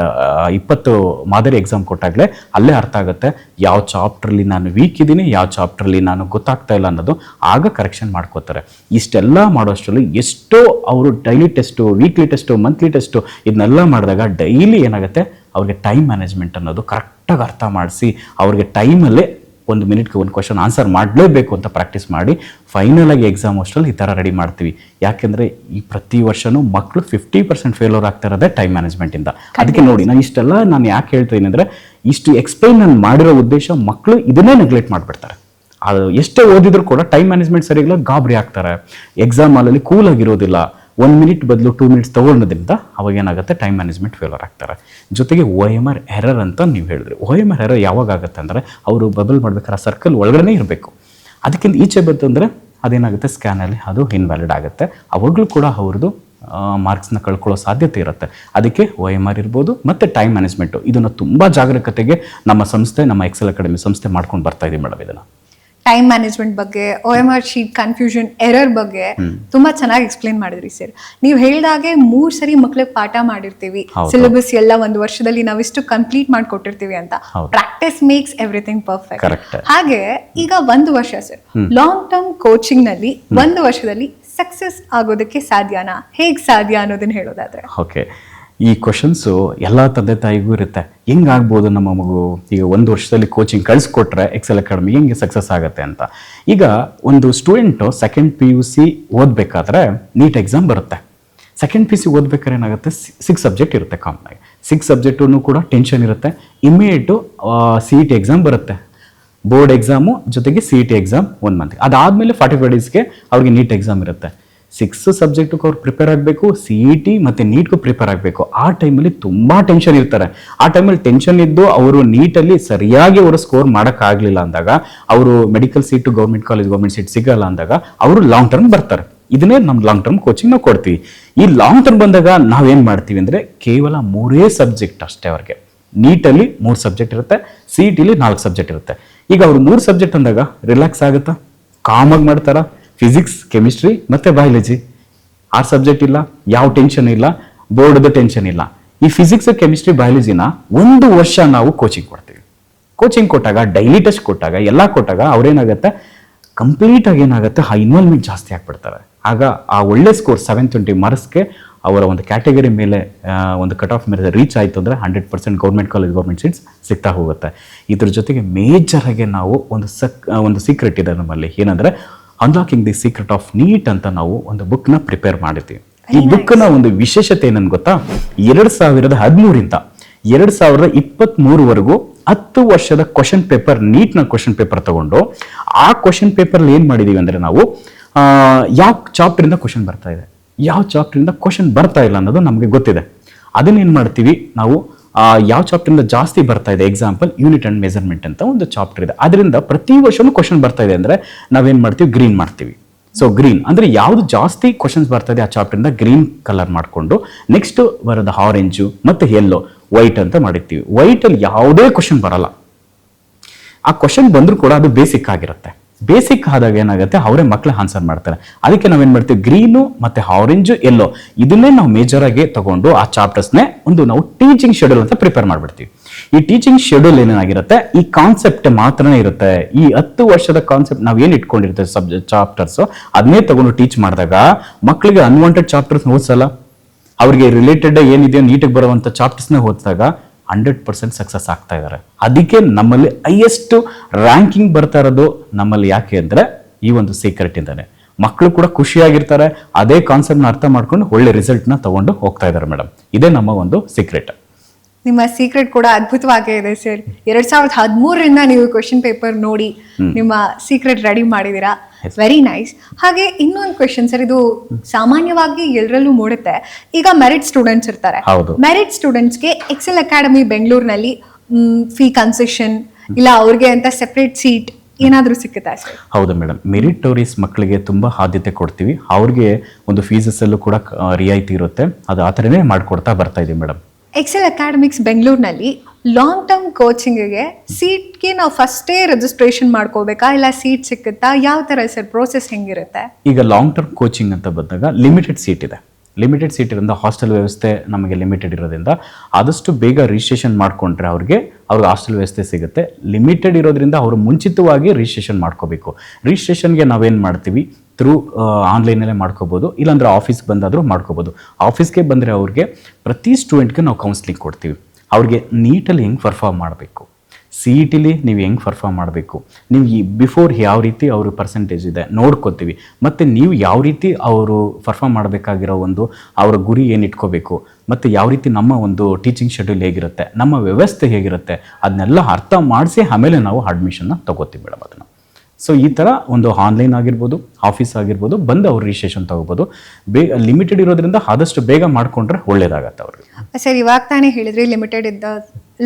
ಇಪ್ಪತ್ತು ಮಾದರಿ ಎಕ್ಸಾಮ್ ಕೊಟ್ಟಾಗಲೇ ಅಲ್ಲೇ ಅರ್ಥ ಆಗುತ್ತೆ. ಯಾವ ಚಾಪ್ಟ್ರಲ್ಲಿ ನಾನು ವೀಕ್ ಇದ್ದೀನಿ, ಯಾವ ಚಾಪ್ಟ್ರಲ್ಲಿ ನಾನು ಗೊತ್ತಾಗ್ತಾ ಇಲ್ಲ ಅನ್ನೋದು ಆಗ ಕರೆಕ್ಷನ್ ಮಾಡ್ಕೋತಾರೆ. ಇಷ್ಟೆಲ್ಲ ಮಾಡೋಷ್ಟರಲ್ಲಿ ಎಷ್ಟೋ ಅವರು daily test weekly test monthly test ಇದನ್ನೆಲ್ಲ ಮಾಡಿದಾಗ ಡೈಲಿ ಏನಾಗುತ್ತೆ? ಅವ್ರಿಗೆ ಟೈಮ್ ಮ್ಯಾನೇಜ್ಮೆಂಟ್ ಅನ್ನೋದು ಕರೆಕ್ಟಾಗಿ ಅರ್ಥ ಮಾಡಿಸಿ, ಅವ್ರಿಗೆ ಟೈಮಲ್ಲೇ ಒಂದು ಮಿನಿಟ್ಗೆ ಒಂದು ಕ್ವಶನ್ ಆನ್ಸರ್ ಮಾಡಲೇಬೇಕು ಅಂತ ಪ್ರಾಕ್ಟೀಸ್ ಮಾಡಿ ಫೈನಲಾಗಿ ಎಕ್ಸಾಮ್ ಅಷ್ಟರಲ್ಲಿ ಈ ಥರ ರೆಡಿ ಮಾಡ್ತೀವಿ. ಯಾಕೆಂದರೆ ಈ ಪ್ರತಿ ವರ್ಷವೂ ಮಕ್ಕಳು ಫಿಫ್ಟಿ ಪರ್ಸೆಂಟ್ ಫೇಲೋರ್ ಆಗ್ತಾ ಇರೋದೇ ಟೈಮ್ ಮ್ಯಾನೇಜ್ಮೆಂಟಿಂದ ಅದಕ್ಕೆ ನೋಡಿ, ನಾನು ಇಷ್ಟೆಲ್ಲ ನಾನು ಯಾಕೆ ಹೇಳ್ತೀನಿ ಅಂದರೆ, ಇಷ್ಟು ಎಕ್ಸ್ಪ್ಲೈನ್ ನಾನು ಮಾಡಿರೋ ಉದ್ದೇಶ ಮಕ್ಕಳು ಇದನ್ನೇ ನೆಗ್ಲೆಕ್ಟ್ ಮಾಡಿಬಿಡ್ತಾರೆ. ಅದು ಎಷ್ಟೇ ಓದಿದ್ರು ಕೂಡ ಟೈಮ್ ಮ್ಯಾನೇಜ್ಮೆಂಟ್ ಸರಿಗಿಲ್ಲ, ಗಾಬರಿ ಆಗ್ತಾರೆ. ಎಕ್ಸಾಮ್ ಹಾಲಲ್ಲಿ ಕೂಲ್ ಒನ್ ಮಿನಿಟ್ ಬದಲು ಟೂ ಮಿನಿಟ್ಸ್ ತೊಗೊಳೋದ್ರಿಂದ ಅವಾಗ ಏನಾಗುತ್ತೆ? ಟೈಮ್ ಮ್ಯಾನೇಜ್ಮೆಂಟ್ ಫೇಲರ್ ಆಗ್ತಾರೆ. ಜೊತೆಗೆ ಒ ಎಂ ಆರ್ ಎರರ್ ಅಂತ ನೀವು ಹೇಳಿದ್ರಿ. ಒ ಎಂ ಆರ್ ಎರರ್ ಯಾವಾಗ ಆಗುತ್ತೆ ಅಂದರೆ ಅವರು ಬಬಲ್ ಮಾಡ್ಬೇಕಾದ್ರೆ ಸರ್ಕಲ್ ಒಳಗಡೆ ಇರಬೇಕು. ಅದಕ್ಕಿಂತ ಈಚೆ ಬಂತು ಅಂದರೆ ಅದೇನಾಗುತ್ತೆ ಸ್ಕ್ಯಾನಲ್ಲಿ ಅದು ಇನ್ವ್ಯಾಲಿಡ್ ಆಗುತ್ತೆ. ಅವಾಗಲೂ ಕೂಡ ಅವ್ರದ್ದು ಮಾರ್ಕ್ಸ್ನ ಕಳ್ಕೊಳ್ಳೋ ಸಾಧ್ಯತೆ ಇರುತ್ತೆ. ಅದಕ್ಕೆ ಒ ಎಂ ಆರ್ ಇರ್ಬೋದು ಮತ್ತು ಟೈಮ್ ಮ್ಯಾನೇಜ್ಮೆಂಟು ಇದನ್ನು ತುಂಬ ಜಾಗರೂಕತೆಗೆ ನಮ್ಮ ಸಂಸ್ಥೆ, ನಮ್ಮ ಎಕ್ಸೆಲ್ ಅಕಾಡೆಮಿ ಸಂಸ್ಥೆ ಮಾಡ್ಕೊಂಡು ಬರ್ತಾ ಇದೆ ಮೇಡಮ್ ಇದನ್ನು. ಟೈಮ್ ಮ್ಯಾನೇಜ್ಮೆಂಟ್ ಬಗ್ಗೆ O M R sheet confusion error ಬಗ್ಗೆ ತುಂಬಾ ಚೆನ್ನಾಗಿ ಎಕ್ಸ್ಪ್ಲೈನ್ ಮಾಡಿದ್ರಿ ಸರ್ ನೀವು ಹೇಳಿದಾಗೆ ಮೂರ್ ಸರಿ ಮಕ್ಳಿಗೆ ಪಾಠ ಮಾಡಿರ್ತೀವಿ. ಸಿಲೆಬಸ್ ಎಲ್ಲ ಒಂದು ವರ್ಷದಲ್ಲಿ ನಾವಿಷ್ಟು ಕಂಪ್ಲೀಟ್ ಮಾಡ್ಕೊಟ್ಟಿರ್ತೀವಿ ಅಂತ. ಪ್ರಾಕ್ಟೀಸ್ ಮೇಕ್ಸ್ ಎವ್ರಿಥಿಂಗ್ ಪರ್ಫೆಕ್ಟ್ ಹಾಗೆ ಈಗ ಒಂದು ವರ್ಷ ಸರ್ ಲಾಂಗ್ ಟರ್ಮ್ ಕೋಚಿಂಗ್ನಲ್ಲಿ ಒಂದು ವರ್ಷದಲ್ಲಿ ಸಕ್ಸಸ್ ಆಗೋದಕ್ಕೆ ಸಾಧ್ಯನಾ? ಹೇಗ್ ಸಾಧ್ಯ ಅನ್ನೋದನ್ನ ಹೇಳೋದಾದ್ರೆ. ಓಕೆ ಈ ಕ್ವಶನ್ಸು ಎಲ್ಲ ತಂದೆ ತಾಯಿಗೂ ಇರುತ್ತೆ. ಹೆಂಗಾಗ್ಬೋದು ನಮ್ಮ ಮಗು? ಈಗ ಒಂದು ವರ್ಷದಲ್ಲಿ ಕೋಚಿಂಗ್ ಕಳಿಸ್ಕೊಟ್ರೆ ಎಕ್ಸೆಲ್ ಅಕಾಡೆಮಿ ಹೆಂಗೆ ಸಕ್ಸಸ್ ಆಗುತ್ತೆ ಅಂತ. ಈಗ ಒಂದು student second P U C ಓದಬೇಕಾದ್ರೆ ನೀಟ್ ಎಕ್ಸಾಮ್ ಬರುತ್ತೆ. ಸೆಕೆಂಡ್ ಪಿ ಸಿ ಓದ್ಬೇಕಾದ್ರೆ ಏನಾಗುತ್ತೆ? ಸಿಕ್ಸ್ ಸಬ್ಜೆಕ್ಟ್ ಇರುತ್ತೆ ಕಾಮನ್ ಸಿಕ್ಸ್ ಸಬ್ಜೆಕ್ಟೂ ಕೂಡ ಟೆನ್ಷನ್ ಇರುತ್ತೆ. Immediate C E T exam ಬರುತ್ತೆ. ಬೋರ್ಡ್ ಎಕ್ಸಾಮು ಜೊತೆಗೆ C E T exam one month ಅದಾದಮೇಲೆ ಫಾರ್ಟಿ ಫೈವ್ ಡೇಸ್ಗೆ ಅವ್ರಿಗೆ ನೀಟ್ ಎಕ್ಸಾಮ್ ಇರುತ್ತೆ. ಸಿಕ್ಸ್ ಸಬ್ಜೆಕ್ಟಿಗೆ ಅವ್ರು ಪ್ರಿಪೇರ್ ಆಗಬೇಕು ಸಿ ಇ ಟಿ ಮತ್ತು ನೀಟ್ಗೂ ಪ್ರಿಪೇರ್ ಆಗಬೇಕು. ಆ ಟೈಮಲ್ಲಿ ತುಂಬ ಟೆನ್ಷನ್ ಇರ್ತಾರೆ. ಆ ಟೈಮಲ್ಲಿ ಟೆನ್ಷನ್ ಇದ್ದು ಅವರು ನೀಟಲ್ಲಿ ಸರಿಯಾಗಿ ಅವರು ಸ್ಕೋರ್ ಮಾಡೋಕ್ಕಾಗಲಿಲ್ಲ ಅಂದಾಗ, ಅವರು medical seat government college government seat ಸಿಗಲ್ಲ ಅಂದಾಗ, ಅವರು ಲಾಂಗ್ ಟರ್ಮ್ ಬರ್ತಾರೆ. ಇದನ್ನೇ ನಮ್ಮ ಲಾಂಗ್ ಟರ್ಮ್ ಕೋಚಿಂಗ್ ನಾವು ಕೊಡ್ತೀವಿ. ಈ ಲಾಂಗ್ ಟರ್ಮ್ ಬಂದಾಗ ನಾವೇನು ಮಾಡ್ತೀವಿ ಅಂದರೆ ಕೇವಲ ಮೂರೇ ಸಬ್ಜೆಕ್ಟ್ ಅಷ್ಟೇ ಅವ್ರಿಗೆ. ನೀಟಲ್ಲಿ ಮೂರು ಸಬ್ಜೆಕ್ಟ್ ಇರುತ್ತೆ ಸಿ ಇ ಟಿಲಿ ನಾಲ್ಕು ಸಬ್ಜೆಕ್ಟ್ ಇರುತ್ತೆ. ಈಗ ಅವರು ಮೂರು ಸಬ್ಜೆಕ್ಟ್ ಅಂದಾಗ ರಿಲ್ಯಾಕ್ಸ್ ಆಗುತ್ತಾ? ಕಾಮಾಗಿ ಮಾಡ್ತಾರ? ಫಿಸಿಕ್ಸ್ ಕೆಮಿಸ್ಟ್ರಿ ಮತ್ತು ಬಯಾಲಜಿ ಆರು ಸಬ್ಜೆಕ್ಟ್ ಇಲ್ಲ, ಯಾವ ಟೆನ್ಷನ್ ಇಲ್ಲ ಬೋರ್ಡ್ದು ಟೆನ್ಷನ್ ಇಲ್ಲ. ಈ ಫಿಸಿಕ್ಸ್ ಕೆಮಿಸ್ಟ್ರಿ ಬಯಾಲಜಿನ ಒಂದು ವರ್ಷ ನಾವು ಕೋಚಿಂಗ್ ಕೊಡ್ತೀವಿ. ಕೋಚಿಂಗ್ ಕೊಟ್ಟಾಗ ಡೈಲಿ ಟೆಸ್ಟ್ ಕೊಟ್ಟಾಗ, ಎಲ್ಲ ಕೊಟ್ಟಾಗ ಅವ್ರೇನಾಗುತ್ತೆ? ಕಂಪ್ಲೀಟಾಗಿ ಏನಾಗುತ್ತೆ? ಆ ಇನ್ವಾಲ್ವ್ಮೆಂಟ್ ಜಾಸ್ತಿ ಆಗಿಬಿಡ್ತಾರೆ. ಆಗ ಆ ಒಳ್ಳೆ ಸ್ಕೋರ್ ಸೆವೆನ್ ಟ್ವೆಂಟಿ ಮಾರ್ಕ್ಸ್ಗೆ ಅವರ ಒಂದು ಕ್ಯಾಟಗರಿ ಮೇಲೆ ಒಂದು ಕಟ್ ಆಫ್ ಮೇಲೆ ರೀಚ್ ಆಯಿತು ಅಂದರೆ hundred percent government college government seats ಸಿಗ್ತಾ ಹೋಗುತ್ತೆ. ಇದ್ರ ಜೊತೆಗೆ ಮೇಜರ್ ಆಗಿ ನಾವು ಒಂದು ಸಕ್ ಒಂದು ಸೀಕ್ರೆಟ್ ಇದೆ ನಮ್ಮಲ್ಲಿ. ಏನಂದರೆ unlocking the secret of NEET ಅಂತ ನಾವು ಒಂದು ಬುಕ್ನ ಪ್ರಿಪೇರ್ ಮಾಡಿದ್ದೀವಿ ಈ ಬುಕ್ನ ಒಂದು ವಿಶೇಷತೆ ಏನಂತ ಗೊತ್ತಾ? ಎರಡು ಸಾವಿರದ ಹದಿಮೂರಿಂದ ಎರಡು ಸಾವಿರದ ಇಪ್ಪತ್ತ್ ಮೂರುವರೆಗೂ ಹತ್ತು ವರ್ಷದ ಕ್ವಶನ್ ಪೇಪರ್ ನೀಟ್ನ ಕ್ವಶನ್ ಪೇಪರ್ ತಗೊಂಡು ಆ ಕ್ವಶನ್ ಪೇಪರ್ ಏನ್ ಮಾಡಿದೀವಿ ಅಂದ್ರೆ ನಾವು ಯಾವ ಚಾಪ್ಟರ್ ಇಂದ ಕ್ವಶನ್ ಬರ್ತಾ ಇದೆ. ಯಾವ ಚಾಪ್ಟರ್ ಇಂದ ಕ್ವಶನ್ ಬರ್ತಾ ಇಲ್ಲ ಅನ್ನೋದು ನಮಗೆ ಗೊತ್ತಿದೆ. ಅದನ್ನ ಏನ್ ಮಾಡ್ತೀವಿ? ನಾವು ಯಾವ ಚಾಪ್ಟರ್ ಇಂದ ಜಾಸ್ತಿ ಬರ್ತಾ ಇದೆ? ಎಕ್ಸಾಂಪಲ್ ಯೂನಿಟ್ ಅಂಡ್ ಮೆಜರ್ಮೆಂಟ್ ಅಂತ ಒಂದು ಚಾಪ್ಟರ್ ಇದೆ. ಅದರಿಂದ ಪ್ರತಿ ವರ್ಷವೂ ಕ್ವಶನ್ ಬರ್ತಾ ಇದೆ ಅಂದ್ರೆ ನಾವೇನ್ ಮಾಡ್ತೀವಿ? ಗ್ರೀನ್ ಮಾಡ್ತೀವಿ. ಸೊ ಗ್ರೀನ್ ಅಂದ್ರೆ ಯಾವುದು ಜಾಸ್ತಿ ಕ್ವಶನ್ಸ್ ಬರ್ತಾ ಇದೆ ಆ ಚಾಪ್ಟರ್ ಇಂದ ಗ್ರೀನ್ ಕಲರ್ ಮಾಡಿಕೊಂಡು ನೆಕ್ಸ್ಟ್ ಬರೋದು ಆರೆಂಜು ಮತ್ತೆ ಎಲ್ಲೋ ವೈಟ್ ಅಂತ ಮಾಡಿರ್ತೀವಿ. ವೈಟ್ ಅಲ್ಲಿ ಯಾವುದೇ ಕ್ವಶನ್ ಬರಲ್ಲ. ಆ ಕ್ವಶನ್ ಬಂದರೂ ಕೂಡ ಅದು ಬೇಸಿಕ್ ಆಗಿರುತ್ತೆ. ಬೇಸಿಕ್ ಆದಾಗ ಏನಾಗುತ್ತೆ? ಅವರೇ ಮಕ್ಕಳು ಆನ್ಸರ್ ಮಾಡ್ತಾರೆ. ಅದಕ್ಕೆ ನಾವೇನು ಮಾಡ್ತೀವಿ? ಗ್ರೀನು ಮತ್ತೆ ಆರೆಂಜು ಎಲ್ಲೋ ಇದನ್ನೇ ನಾವು ಮೇಜರ್ ಆಗಿ ತಗೊಂಡು ಆ ಚಾಪ್ಟರ್ಸ್ನೇ ಒಂದು ನಾವು ಟೀಚಿಂಗ್ ಶೆಡ್ಯೂಲ್ ಅಂತ ಪ್ರಿಪೇರ್ ಮಾಡ್ಬಿಡ್ತೀವಿ. ಈ ಟೀಚಿಂಗ್ ಶೆಡ್ಯೂಲ್ ಏನಾಗಿರುತ್ತೆ ಈ ಕಾನ್ಸೆಪ್ಟ್ ಮಾತ್ರನೇ ಇರುತ್ತೆ. ಈ ಹತ್ತು ವರ್ಷದ ಕಾನ್ಸೆಪ್ಟ್ ನಾವು ಏನು ಇಟ್ಕೊಂಡಿರ್ತೇವೆ ಸಬ್ಜೆಕ್ಟ್ ಚಾಪ್ಟರ್ಸ್ ಅದನ್ನೇ ತಗೊಂಡು ಟೀಚ್ ಮಾಡಿದಾಗ ಮಕ್ಕಳಿಗೆ ಅನ್ವಾಂಟೆಡ್ ಚಾಪ್ಟರ್ಸ್ ಓದಿಸಲ್ಲ? ಅವ್ರಿಗೆ ರಿಲೇಟೆಡ್ ಏನಿದೆಯೋ ನೀಟಾಗಿ ಬರುವಂಥ ಚಾಪ್ಟರ್ಸ್ನ ಓದಿದಾಗ ಹಂಡ್ರೆಡ್ ಪರ್ಸೆಂಟ್ ಸಕ್ಸಸ್ ಆಗ್ತಾ ಇದ್ದಾರೆ ಅದಕ್ಕೆ ನಮ್ಮಲ್ಲಿ ಹೈಯೆಸ್ಟ್ ರ್ಯಾಂಕಿಂಗ್ ಬರ್ತಾ ಇರೋದು ನಮ್ಮಲ್ಲಿ ಯಾಕೆ ಅಂದರೆ ಈ ಒಂದು ಸೀಕ್ರೆಟ್ ಇಂದಾನೆ ಮಕ್ಕಳು ಕೂಡ ಖುಷಿಯಾಗಿರ್ತಾರೆ, ಅದೇ ಕಾನ್ಸೆಪ್ಟ್ನ ಅರ್ಥ ಮಾಡ್ಕೊಂಡು ಒಳ್ಳೆ ರಿಸಲ್ಟ್ನ ತಗೊಂಡು ಹೋಗ್ತಾ ಇದ್ದಾರೆ ಮೇಡಮ್ ಇದೇ ನಮ್ಮ ಒಂದು ಸೀಕ್ರೆಟ್. ನಿಮ್ಮ ಸೀಕ್ರೆಟ್ ಕೂಡ ಅದ್ಭುತವಾಗೇ ಇದೆ ಸರ್ ಎರಡ್ ಸಾವಿರದ ಹದಿಮೂರರಿಂದ ನೀವು ಕ್ವೆಶನ್ ಪೇಪರ್ ನೋಡಿ ನಿಮ್ಮ ಸೀಕ್ರೆಟ್ ರೆಡಿ ಮಾಡಿದೀರಾ ವೆರಿ ನೈಸ್ ಹಾಗೆ ಇನ್ನೊಂದು ಕ್ವೆಶನ್ ಸರ್ ಇದು ಸಾಮಾನ್ಯವಾಗಿ ಎಲ್ಲರಲ್ಲೂ ಮೂಡುತ್ತೆ. ಈಗ ಮೆರಿಟ್ ಸ್ಟೂಡೆಂಟ್ಸ್ ಇರ್ತಾರೆ. ಹೌದು. ಮೆರಿಟ್ ಸ್ಟೂಡೆಂಟ್ಸ್ಗೆ ಎಕ್ಸೆಲ್ ಅಕಾಡೆಮಿ ಬೆಂಗಳೂರಿನಲ್ಲಿ ಫೀ ಕನ್ಸೆಷನ್ ಇಲ್ಲ ಅವ್ರಿಗೆ ಅಂತ ಸೆಪರೇಟ್ ಸೀಟ್ ಏನಾದರೂ ಸಿಕ್ಕುತ್ತಾ ಸರ್ ಹೌದು ಮೇಡಮ್ ಮೆರಿಟೋರಿಯಸ್ ಮಕ್ಕಳಿಗೆ ತುಂಬ ಆದ್ಯತೆ ಕೊಡ್ತೀವಿ. ಅವ್ರಿಗೆ ಒಂದು ಫೀಸಸ್ಸಲ್ಲೂ ಕೂಡ ರಿಯಾಯಿತಿ ಇರುತ್ತೆ. ಅದು ಆ ಥರನೇ ಮಾಡಿಕೊಡ್ತಾ ಬರ್ತಾ ಇದೀವಿ ಮೇಡಮ್ ಎಕ್ಸೆಲ್ ಅಕಾಡೆಮಿಕ್ಸ್ ಬೆಂಗಳೂರಿನಲ್ಲಿ ಲಾಂಗ್ ಟರ್ಮ್ ಕೋಚಿಂಗಿಗೆ ಸೀಟ್ಗೆ ನಾವು ಫಸ್ಟೇ ರಿಜಿಸ್ಟ್ರೇಷನ್ ಮಾಡ್ಕೋಬೇಕಾ? ಇಲ್ಲ ಸೀಟ್ ಸಿಕ್ಕುತ್ತಾ? ಯಾವ ಥರ ಸರ್ ಪ್ರೋಸೆಸ್ ಹೆಂಗಿರುತ್ತೆ? ಈಗ ಲಾಂಗ್ ಟರ್ಮ್ ಕೋಚಿಂಗ್ ಅಂತ ಬಂದಾಗ ಲಿಮಿಟೆಡ್ ಸೀಟ್ ಇದೆ. ಲಿಮಿಟೆಡ್ ಸೀಟ್ ಇರೋದ್ರಿಂದ ಹಾಸ್ಟೆಲ್ ವ್ಯವಸ್ಥೆ ನಮಗೆ ಲಿಮಿಟೆಡ್ ಇರೋದ್ರಿಂದ ಆದಷ್ಟು ಬೇಗ ರಿಜಿಸ್ಟ್ರೇಷನ್ ಮಾಡಿಕೊಂಡ್ರೆ ಅವ್ರಿಗೆ ಅವ್ರಿಗೆ ಹಾಸ್ಟೆಲ್ ವ್ಯವಸ್ಥೆ ಸಿಗುತ್ತೆ. ಲಿಮಿಟೆಡ್ ಇರೋದ್ರಿಂದ ಅವರು ಮುಂಚಿತವಾಗಿ ರಿಜಿಸ್ಟ್ರೇಷನ್ ಮಾಡ್ಕೋಬೇಕು. ರಿಜಿಸ್ಟ್ರೇಷನ್ಗೆ ನಾವೇನು ಮಾಡ್ತೀವಿ? ಥ್ರೂ ಆನ್ಲೈನಲ್ಲೇ ಮಾಡ್ಕೋಬೋದು. ಇಲ್ಲಾಂದರೆ ಆಫೀಸ್ಗೆ ಬಂದಾದರೂ ಮಾಡ್ಕೋಬೋದು. ಆಫೀಸ್ಗೆ ಬಂದರೆ ಅವ್ರಿಗೆ ಪ್ರತಿ ಸ್ಟೂಡೆಂಟ್ಗೆ ನಾವು ಕೌನ್ಸಿಲಿಂಗ್ ಕೊಡ್ತೀವಿ. ಅವ್ರಿಗೆ ನೀಟಲ್ಲಿ ಹೆಂಗೆ ಪರ್ಫಾರ್ಮ್ ಮಾಡಬೇಕು? ಸಿ ಇ ಟಿಲಿ ನೀವು ಹೆಂಗೆ ಪರ್ಫಾರ್ಮ್ ಮಾಡಬೇಕು? ನೀವು ಈ ಬಿಫೋರ್ ಯಾವ ರೀತಿ ಅವರು ಪರ್ಸೆಂಟೇಜ್ ಇದೆ ನೋಡ್ಕೋತೀವಿ. ಮತ್ತು ನೀವು ಯಾವ ರೀತಿ ಅವರು ಪರ್ಫಾರ್ಮ್ ಮಾಡಬೇಕಾಗಿರೋ ಒಂದು, ಅವರ ಗುರಿ ಏನು ಇಟ್ಕೋಬೇಕು? ಮತ್ತು ಯಾವ ರೀತಿ ನಮ್ಮ ಒಂದು ಟೀಚಿಂಗ್ ಶೆಡ್ಯೂಲ್ ಹೇಗಿರುತ್ತೆ? ನಮ್ಮ ವ್ಯವಸ್ಥೆ ಹೇಗಿರುತ್ತೆ? ಅದನ್ನೆಲ್ಲ ಅರ್ಥ ಮಾಡಿಸಿ ಆಮೇಲೆ ನಾವು ಅಡ್ಮಿಷನ್ನ ತಗೋತೀವಿ ಮೇಡಮ್ ಅದನ್ನು. ಸೊ ಈ ಥರ ಒಂದು ಆನ್ಲೈನ್ ಆಗಿರ್ಬೋದು ಆಫೀಸ್ ಆಗಿರ್ಬೋದು ಬಂದು ಅವ್ರು ರಿಜಿಸ್ಟ್ರೇಷನ್ ತಗೋಬೋದು. ಬೇಗ ಲಿಮಿಟೆಡ್ ಇರೋದ್ರಿಂದ ಆದಷ್ಟು ಬೇಗ ಮಾಡಿಕೊಂಡ್ರೆ ಒಳ್ಳೇದಾಗತ್ತೆ ಅವ್ರಿಗೆ. ಸರ್ ಇವಾಗ ತಾನೇ ಹೇಳಿದ್ರಿ ಲಿಮಿಟೆಡ್ ಇದ್ದ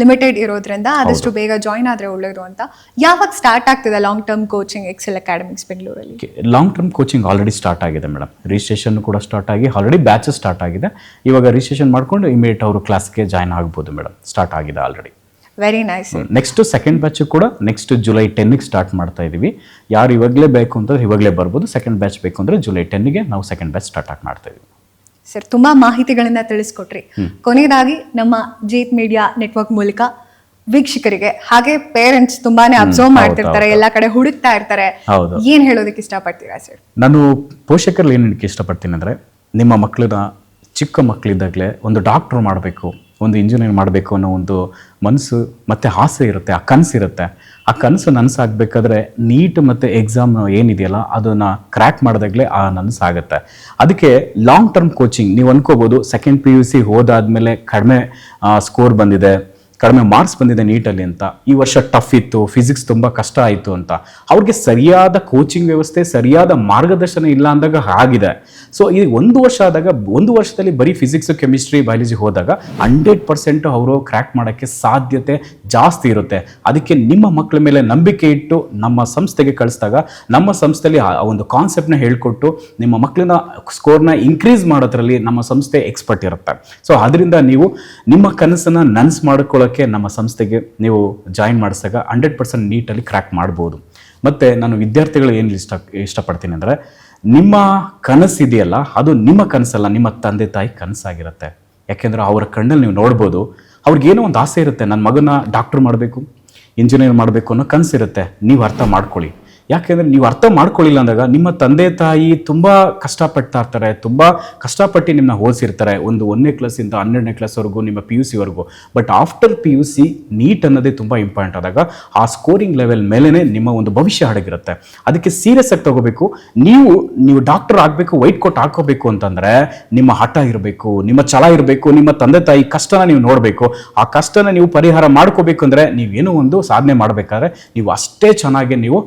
ಲಿಮಿಟೆಡ್ ಇರೋದ್ರಿಂದ ಆದಷ್ಟು ಬೇಗ ಜಾಯ್ನ್ ಆದರೆ ಒಳ್ಳೇದು ಅಂತ. ಯಾವಾಗ ಸ್ಟಾರ್ಟ್ ಆಗ್ತಿದೆ long term coaching Excel Academics ಬೆಂಗಳೂರಲ್ಲಿ long term coaching already start ಆಗಿದೆ ಮೇಡಮ್ ರಿಜಿಸ್ಟ್ರೇಷನ್ ಕೂಡ ಸ್ಟಾರ್ಟ್ ಆಗಿ ಆಲ್ರೆಡಿ ಬ್ಯಾಚಸ್ ಸ್ಟಾರ್ಟ್ ಆಗಿದೆ. ಇವಾಗ ರಿಜಿಸ್ಟ್ರೇಷನ್ ಮಾಡ್ಕೊಂಡು ಇಮಿಡಿಯೇಟ್ ಅವರು ಕ್ಲಾಸ್ಗೆ ಜಾಯ್ನ್ ಆಗ್ಬೋದು ಮೇಡಮ್ ಸ್ಟಾರ್ಟ್ ಆಗಿದೆ already very nice next second batch ಕೂಡ ನೆಕ್ಸ್ಟ್ ಜುಲೈ ಟೆನ್ನಿಗೆ ಸ್ಟಾರ್ಟ್ ಮಾಡ್ತಾ ಇದೀವಿ. ಯಾರು ಇವಾಗಲೇ ಬೇಕು ಅಂತಂದ್ರೆ ಇವಾಗಲೇ ಬರ್ಬೋದು. ಸೆಕೆಂಡ್ ಬ್ಯಾಚ್ ಬೇಕು ಅಂದರೆ ಜುಲೈ ಟೆನ್ನಿಗೆ ನಾವು ಸೆಕೆಂಡ್ ಬ್ಯಾಚ್ ಸ್ಟಾರ್ಟ್ ಆಗಿ ಮಾಡ್ತಾ ಇದೀವಿ. ಸರ್ ತುಂಬಾ ಮಾಹಿತಿಗಳನ್ನ ತಿಳಿಸ್ಕೊಟ್ರಿ. ಕೊನೆಯದಾಗಿ ನಮ್ಮ ಜೀತ್ ಮೀಡಿಯಾ ನೆಟ್ವರ್ಕ್ ಮೂಲಕ ವೀಕ್ಷಕರಿಗೆ ಹಾಗೆ ಪೇರೆಂಟ್ಸ್ ತುಂಬಾನೇ ಅಬ್ಸರ್ವ್ ಮಾಡ್ತಿರ್ತಾರೆ. ಎಲ್ಲಾ ಕಡೆ ಹುಡುಕ್ತಾ ಇರ್ತಾರೆ. ಏನ್ ಹೇಳೋದಕ್ಕೆ ಇಷ್ಟಪಡ್ತೀರಾ ಸರ್ ನಾನು ಪೋಷಕರಲ್ಲಿ ಏನು ಹೇಳಕ್ಕೆ ಇಷ್ಟಪಡ್ತೀನಿ ಅಂದ್ರೆ ನಿಮ್ಮ ಮಕ್ಕಳನ್ನ ಚಿಕ್ಕ ಮಕ್ಕಳಿದ್ದಾಗಲೇ ಒಂದು ಡಾಕ್ಟ್ರು ಮಾಡಬೇಕು. ಒಂದು ಇಂಜಿನಿಯರ್ ಮಾಡಬೇಕು ಅನ್ನೋ ಒಂದು ಮನಸ್ಸು ಮತ್ತು ಆಸೆ ಇರುತ್ತೆ, ಆ ಕನಸು ಇರುತ್ತೆ. ಆ ಕನಸು ನನಸಾಗಬೇಕಾದ್ರೆ ನೀಟ್ ಮತ್ತು ಎಕ್ಸಾಮ್ ಏನಿದೆಯಲ್ಲ ಅದನ್ನು ಕ್ರ್ಯಾಕ್ ಮಾಡಿದಾಗಲೇ ಆ ನನಸಾಗುತ್ತೆ. ಅದಕ್ಕೆ ಲಾಂಗ್ ಟರ್ಮ್ ಕೋಚಿಂಗ್ ನೀವು ಅನ್ಕೋಬೋದು ಸೆಕೆಂಡ್ ಪಿ ಯು ಸಿ ಹೋದಾದ್ಮೇಲೆ ಕಡಿಮೆ ಸ್ಕೋರ್ ಬಂದಿದೆ. ಕಡಿಮೆ ಮಾರ್ಕ್ಸ್ ಬಂದಿದೆ ನೀಟಲ್ಲಿ ಅಂತ. ಈ ವರ್ಷ ಟಫ್ ಇತ್ತು ಫಿಸಿಕ್ಸ್ ತುಂಬ ಕಷ್ಟ ಆಯಿತು ಅಂತ. ಅವ್ರಿಗೆ ಸರಿಯಾದ ಕೋಚಿಂಗ್ ವ್ಯವಸ್ಥೆ, ಸರಿಯಾದ ಮಾರ್ಗದರ್ಶನ ಇಲ್ಲ ಅಂದಾಗ ಆಗಿದೆ. ಸೊ ಈ ಒಂದು ವರ್ಷ ಆದಾಗ, ಒಂದು ವರ್ಷದಲ್ಲಿ ಬರೀ ಫಿಸಿಕ್ಸ್ ಕೆಮಿಸ್ಟ್ರಿ ಬಯಾಲಜಿ ಹೋದಾಗ ಹಂಡ್ರೆಡ್ ಪರ್ಸೆಂಟ್ ಅವರು ಕ್ರ್ಯಾಕ್ ಮಾಡೋಕ್ಕೆ ಸಾಧ್ಯತೆ ಜಾಸ್ತಿ ಇರುತ್ತೆ. ಅದಕ್ಕೆ ನಿಮ್ಮ ಮಕ್ಕಳ ಮೇಲೆ ನಂಬಿಕೆ ಇಟ್ಟು ನಮ್ಮ ಸಂಸ್ಥೆಗೆ ಕಳಿಸಿದಾಗ, ನಮ್ಮ ಸಂಸ್ಥೆಯಲ್ಲಿ ಆ ಒಂದು ಕಾನ್ಸೆಪ್ಟ್ನ ಹೇಳ್ಕೊಟ್ಟು ನಿಮ್ಮ ಮಕ್ಕಳನ್ನ ಸ್ಕೋರ್ನ ಇನ್ಕ್ರೀಸ್ ಮಾಡೋದ್ರಲ್ಲಿ ನಮ್ಮ ಸಂಸ್ಥೆ ಎಕ್ಸ್ಪರ್ಟ್ ಇರುತ್ತೆ. ಸೊ ಅದರಿಂದ ನೀವು ನಿಮ್ಮ ಕನಸನ್ನು ನನ್ಸ್ ಮಾಡ್ಕೊಳ್ಳೋಕ್ಕೆ ನಮ್ಮ ಸಂಸ್ಥೆಗೆ ನೀವು ಜಾಯಿನ್ ಮಾಡಿಸಿದಾಗ ಹಂಡ್ರೆಡ್ ಪರ್ಸೆಂಟ್ ನೀಟಲ್ಲಿ ಕ್ರ್ಯಾಕ್ ಮಾಡ್ಬೋದು. ಮತ್ತು ನಾನು ವಿದ್ಯಾರ್ಥಿಗಳು ಏನು ಇಷ್ಟ, ಇಷ್ಟಪಡ್ತೀನಿ ಅಂದರೆ ನಿಮ್ಮ ಕನಸಿದೆಯಲ್ಲ ಅದು ನಿಮ್ಮ ಕನಸಲ್ಲ, ನಿಮ್ಮ ತಂದೆ ತಾಯಿ ಕನಸಾಗಿರುತ್ತೆ. ಯಾಕೆಂದರೆ ಅವರ ಕಣ್ಣಲ್ಲಿ ನೀವು ನೋಡ್ಬೋದು ಅವ್ರಿಗೇನೋ ಒಂದು ಆಸೆ ಇರುತ್ತೆ ನನ್ನ ಮಗನ ಡಾಕ್ಟ್ರ್ ಮಾಡಬೇಕು, ಇಂಜಿನಿಯರ್ ಮಾಡಬೇಕು ಅನ್ನೋ ಕನಸಿರುತ್ತೆ, ನೀವು ಅರ್ಥ ಮಾಡ್ಕೊಳ್ಳಿ. ಯಾಕೆಂದರೆ ನೀವು ಅರ್ಥ ಮಾಡ್ಕೊಳ್ಳಿಲ್ಲ ಅಂದಾಗ ನಿಮ್ಮ ತಂದೆ ತಾಯಿ ತುಂಬ ಕಷ್ಟಪಡ್ತಾ ಇರ್ತಾರೆ, ತುಂಬ ಕಷ್ಟಪಟ್ಟು ನಿಮ್ಮನ್ನ ಓದಿಸಿರ್ತಾರೆ ಒಂದು ಒಂದನೇ ಕ್ಲಾಸಿಂದ ಹನ್ನೆರಡನೇ ಕ್ಲಾಸ್ವರೆಗೂ ನಿಮ್ಮ P U ಸಿವರೆಗೂ but after P U C NEET ಅನ್ನೋದೇ ತುಂಬ ಇಂಪಾರ್ಟೆಂಟ್ ಆದಾಗ ಆ ಸ್ಕೋರಿಂಗ್ ಲೆವೆಲ್ ಮೇಲೇ ನಿಮ್ಮ ಒಂದು ಭವಿಷ್ಯ ಅಡಗಿರುತ್ತೆ ಅದಕ್ಕೆ ಸೀರಿಯಸ್ ಆಗಿ ತಗೋಬೇಕು. ನೀವು ನೀವು ಡಾಕ್ಟರ್ ಆಗಬೇಕು ವೈಟ್ ಕೋಟ್ ಹಾಕೋಬೇಕು ಅಂತಂದ್ರೆ ನಿಮ್ಮ ಹಠ ಇರಬೇಕು, ನಿಮ್ಮ ಛಲ ಇರಬೇಕು, ನಿಮ್ಮ ತಂದೆ ತಾಯಿ ಕಷ್ಟನ ನೀವು ನೋಡಬೇಕು. ಆ ಕಷ್ಟನ ನೀವು ಪರಿಹಾರ ಮಾಡ್ಕೋಬೇಕು ಅಂದ್ರೆ ನೀವೇನೋ ಒಂದು ಸಾಧನೆ ಮಾಡಬೇಕಾದ್ರೆ ನೀವು ಅಷ್ಟೇ ಚೆನ್ನಾಗಿ ನೀವು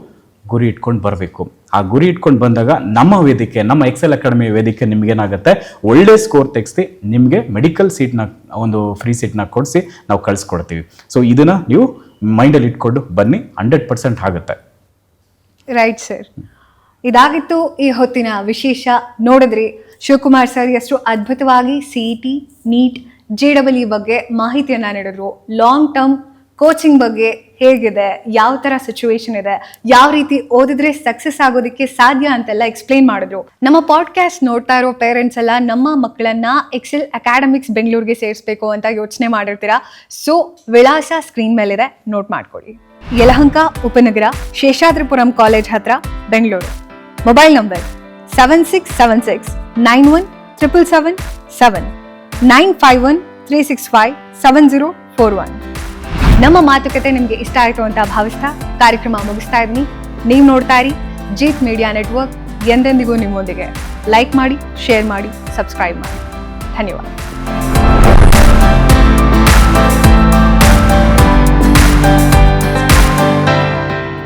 ಗುರಿ ಇಟ್ಕೊಂಡು ಬರಬೇಕು. ಆ ಗುರಿ ಇಟ್ಕೊಂಡು ಬಂದಾಗ ನಮ್ಮ ವೇದಿಕೆ, ನಮ್ಮ ಎಕ್ಸೆಲ್ ಅಕಾಡೆಮಿ ವೇದಿಕೆ ನಿಮಗೇನಾಗುತ್ತೆ? ಒಳ್ಳೆ ಸ್ಕೋರ್ ತೆಗೆಸಿ, ನಿಮಗೆ ಮೆಡಿಕಲ್ ಸೀಟ್ನ ಒಂದು ಫ್ರೀ ಸೀಟ್ನ ಕೊಡಿಸಿ ನಾವು ಕಳಿಸ್ಕೊಡ್ತೀವಿ. ಸೊ ಇದನ್ನು ನೀವು ಮೈಂಡಲ್ಲಿ ಇಟ್ಕೊಂಡು ಬನ್ನಿ ಹಂಡ್ರೆಡ್ ಪರ್ಸೆಂಟ್ ಆಗುತ್ತೆ. ರೈಟ್ ಸರ್ ಇದಾಗಿತ್ತು ಈ ಹೊತ್ತಿನ ವಿಶೇಷ. ನೋಡಿದ್ರಿ, ಶಿವಕುಮಾರ್ ಸರ್ ಎಷ್ಟು ಅದ್ಭುತವಾಗಿ C T NEET J double E ಬಗ್ಗೆ ಮಾಹಿತಿಯನ್ನು ನೀಡಿದ್ರು. ಲಾಂಗ್ ಟರ್ಮ್ ಕೋಚಿಂಗ್ ಬಗ್ಗೆ ಹೇಗಿದೆ, ಯಾವ ತರ ಸಿಚುವೇಶನ್ ಇದೆ, ಯಾವ ರೀತಿ ಓದಿದ್ರೆ ಸಕ್ಸಸ್ ಆಗೋದಕ್ಕೆ ಸಾಧ್ಯ ಅಂತೆಲ್ಲ ಎಕ್ಸ್ಪ್ಲೈನ್ ಮಾಡಿದ್ರು. ನಮ್ಮ ಪಾಡ್ಕಾಸ್ಟ್ ನೋಡ್ತಾ ಇರೋ ಪೇರೆಂಟ್ಸ್ ಎಲ್ಲ ನಮ್ಮ ಮಕ್ಕಳನ್ನ ಎಕ್ಸೆಲ್ ಅಕಾಡೆಮಿಕ್ಸ್ ಬೆಂಗಳೂರಿಗೆ ಸೇರಿಸ್ಬೇಕು ಅಂತ ಯೋಚನೆ ಮಾಡಿರ್ತೀರಾ? ಸೊ ವಿಳಾಸ ಸ್ಕ್ರೀನ್ ಮೇಲಿದೆ ನೋಟ್ ಮಾಡ್ಕೊಳ್ಳಿ. ಯಲಹಂಕ, ಉಪನಗರ, ಶೇಷಾದ್ರಿಪುರಂ ಕಾಲೇಜ್ ಹತ್ರ, Bengaluru. Mobile number seven six seven six nine one triple seven seven nine five one three six five seven zero four one ನಮ್ಮ ಮಾತುಕತೆ ನಿಮಗೆ ಇಷ್ಟ ಆಯಿತು ಅಂತ ಭಾವಿಸ್ತಾ ಕಾರ್ಯಕ್ರಮ ಮುಗಿಸ್ತಾ ಇದ್ದೀನಿ. ನೀವು ನೋಡ್ತಾ ಇರಿ ಜೀತ್ ಮೀಡಿಯಾ ನೆಟ್ವರ್ಕ್ ಎಂದೆಂದಿಗೂ ನಿಮ್ಮೊಂದಿಗೆ. ಲೈಕ್ ಮಾಡಿ ಶೇರ್ ಮಾಡಿ ಸಬ್ಸ್ಕ್ರೈಬ್ ಮಾಡಿ. ಧನ್ಯವಾದ.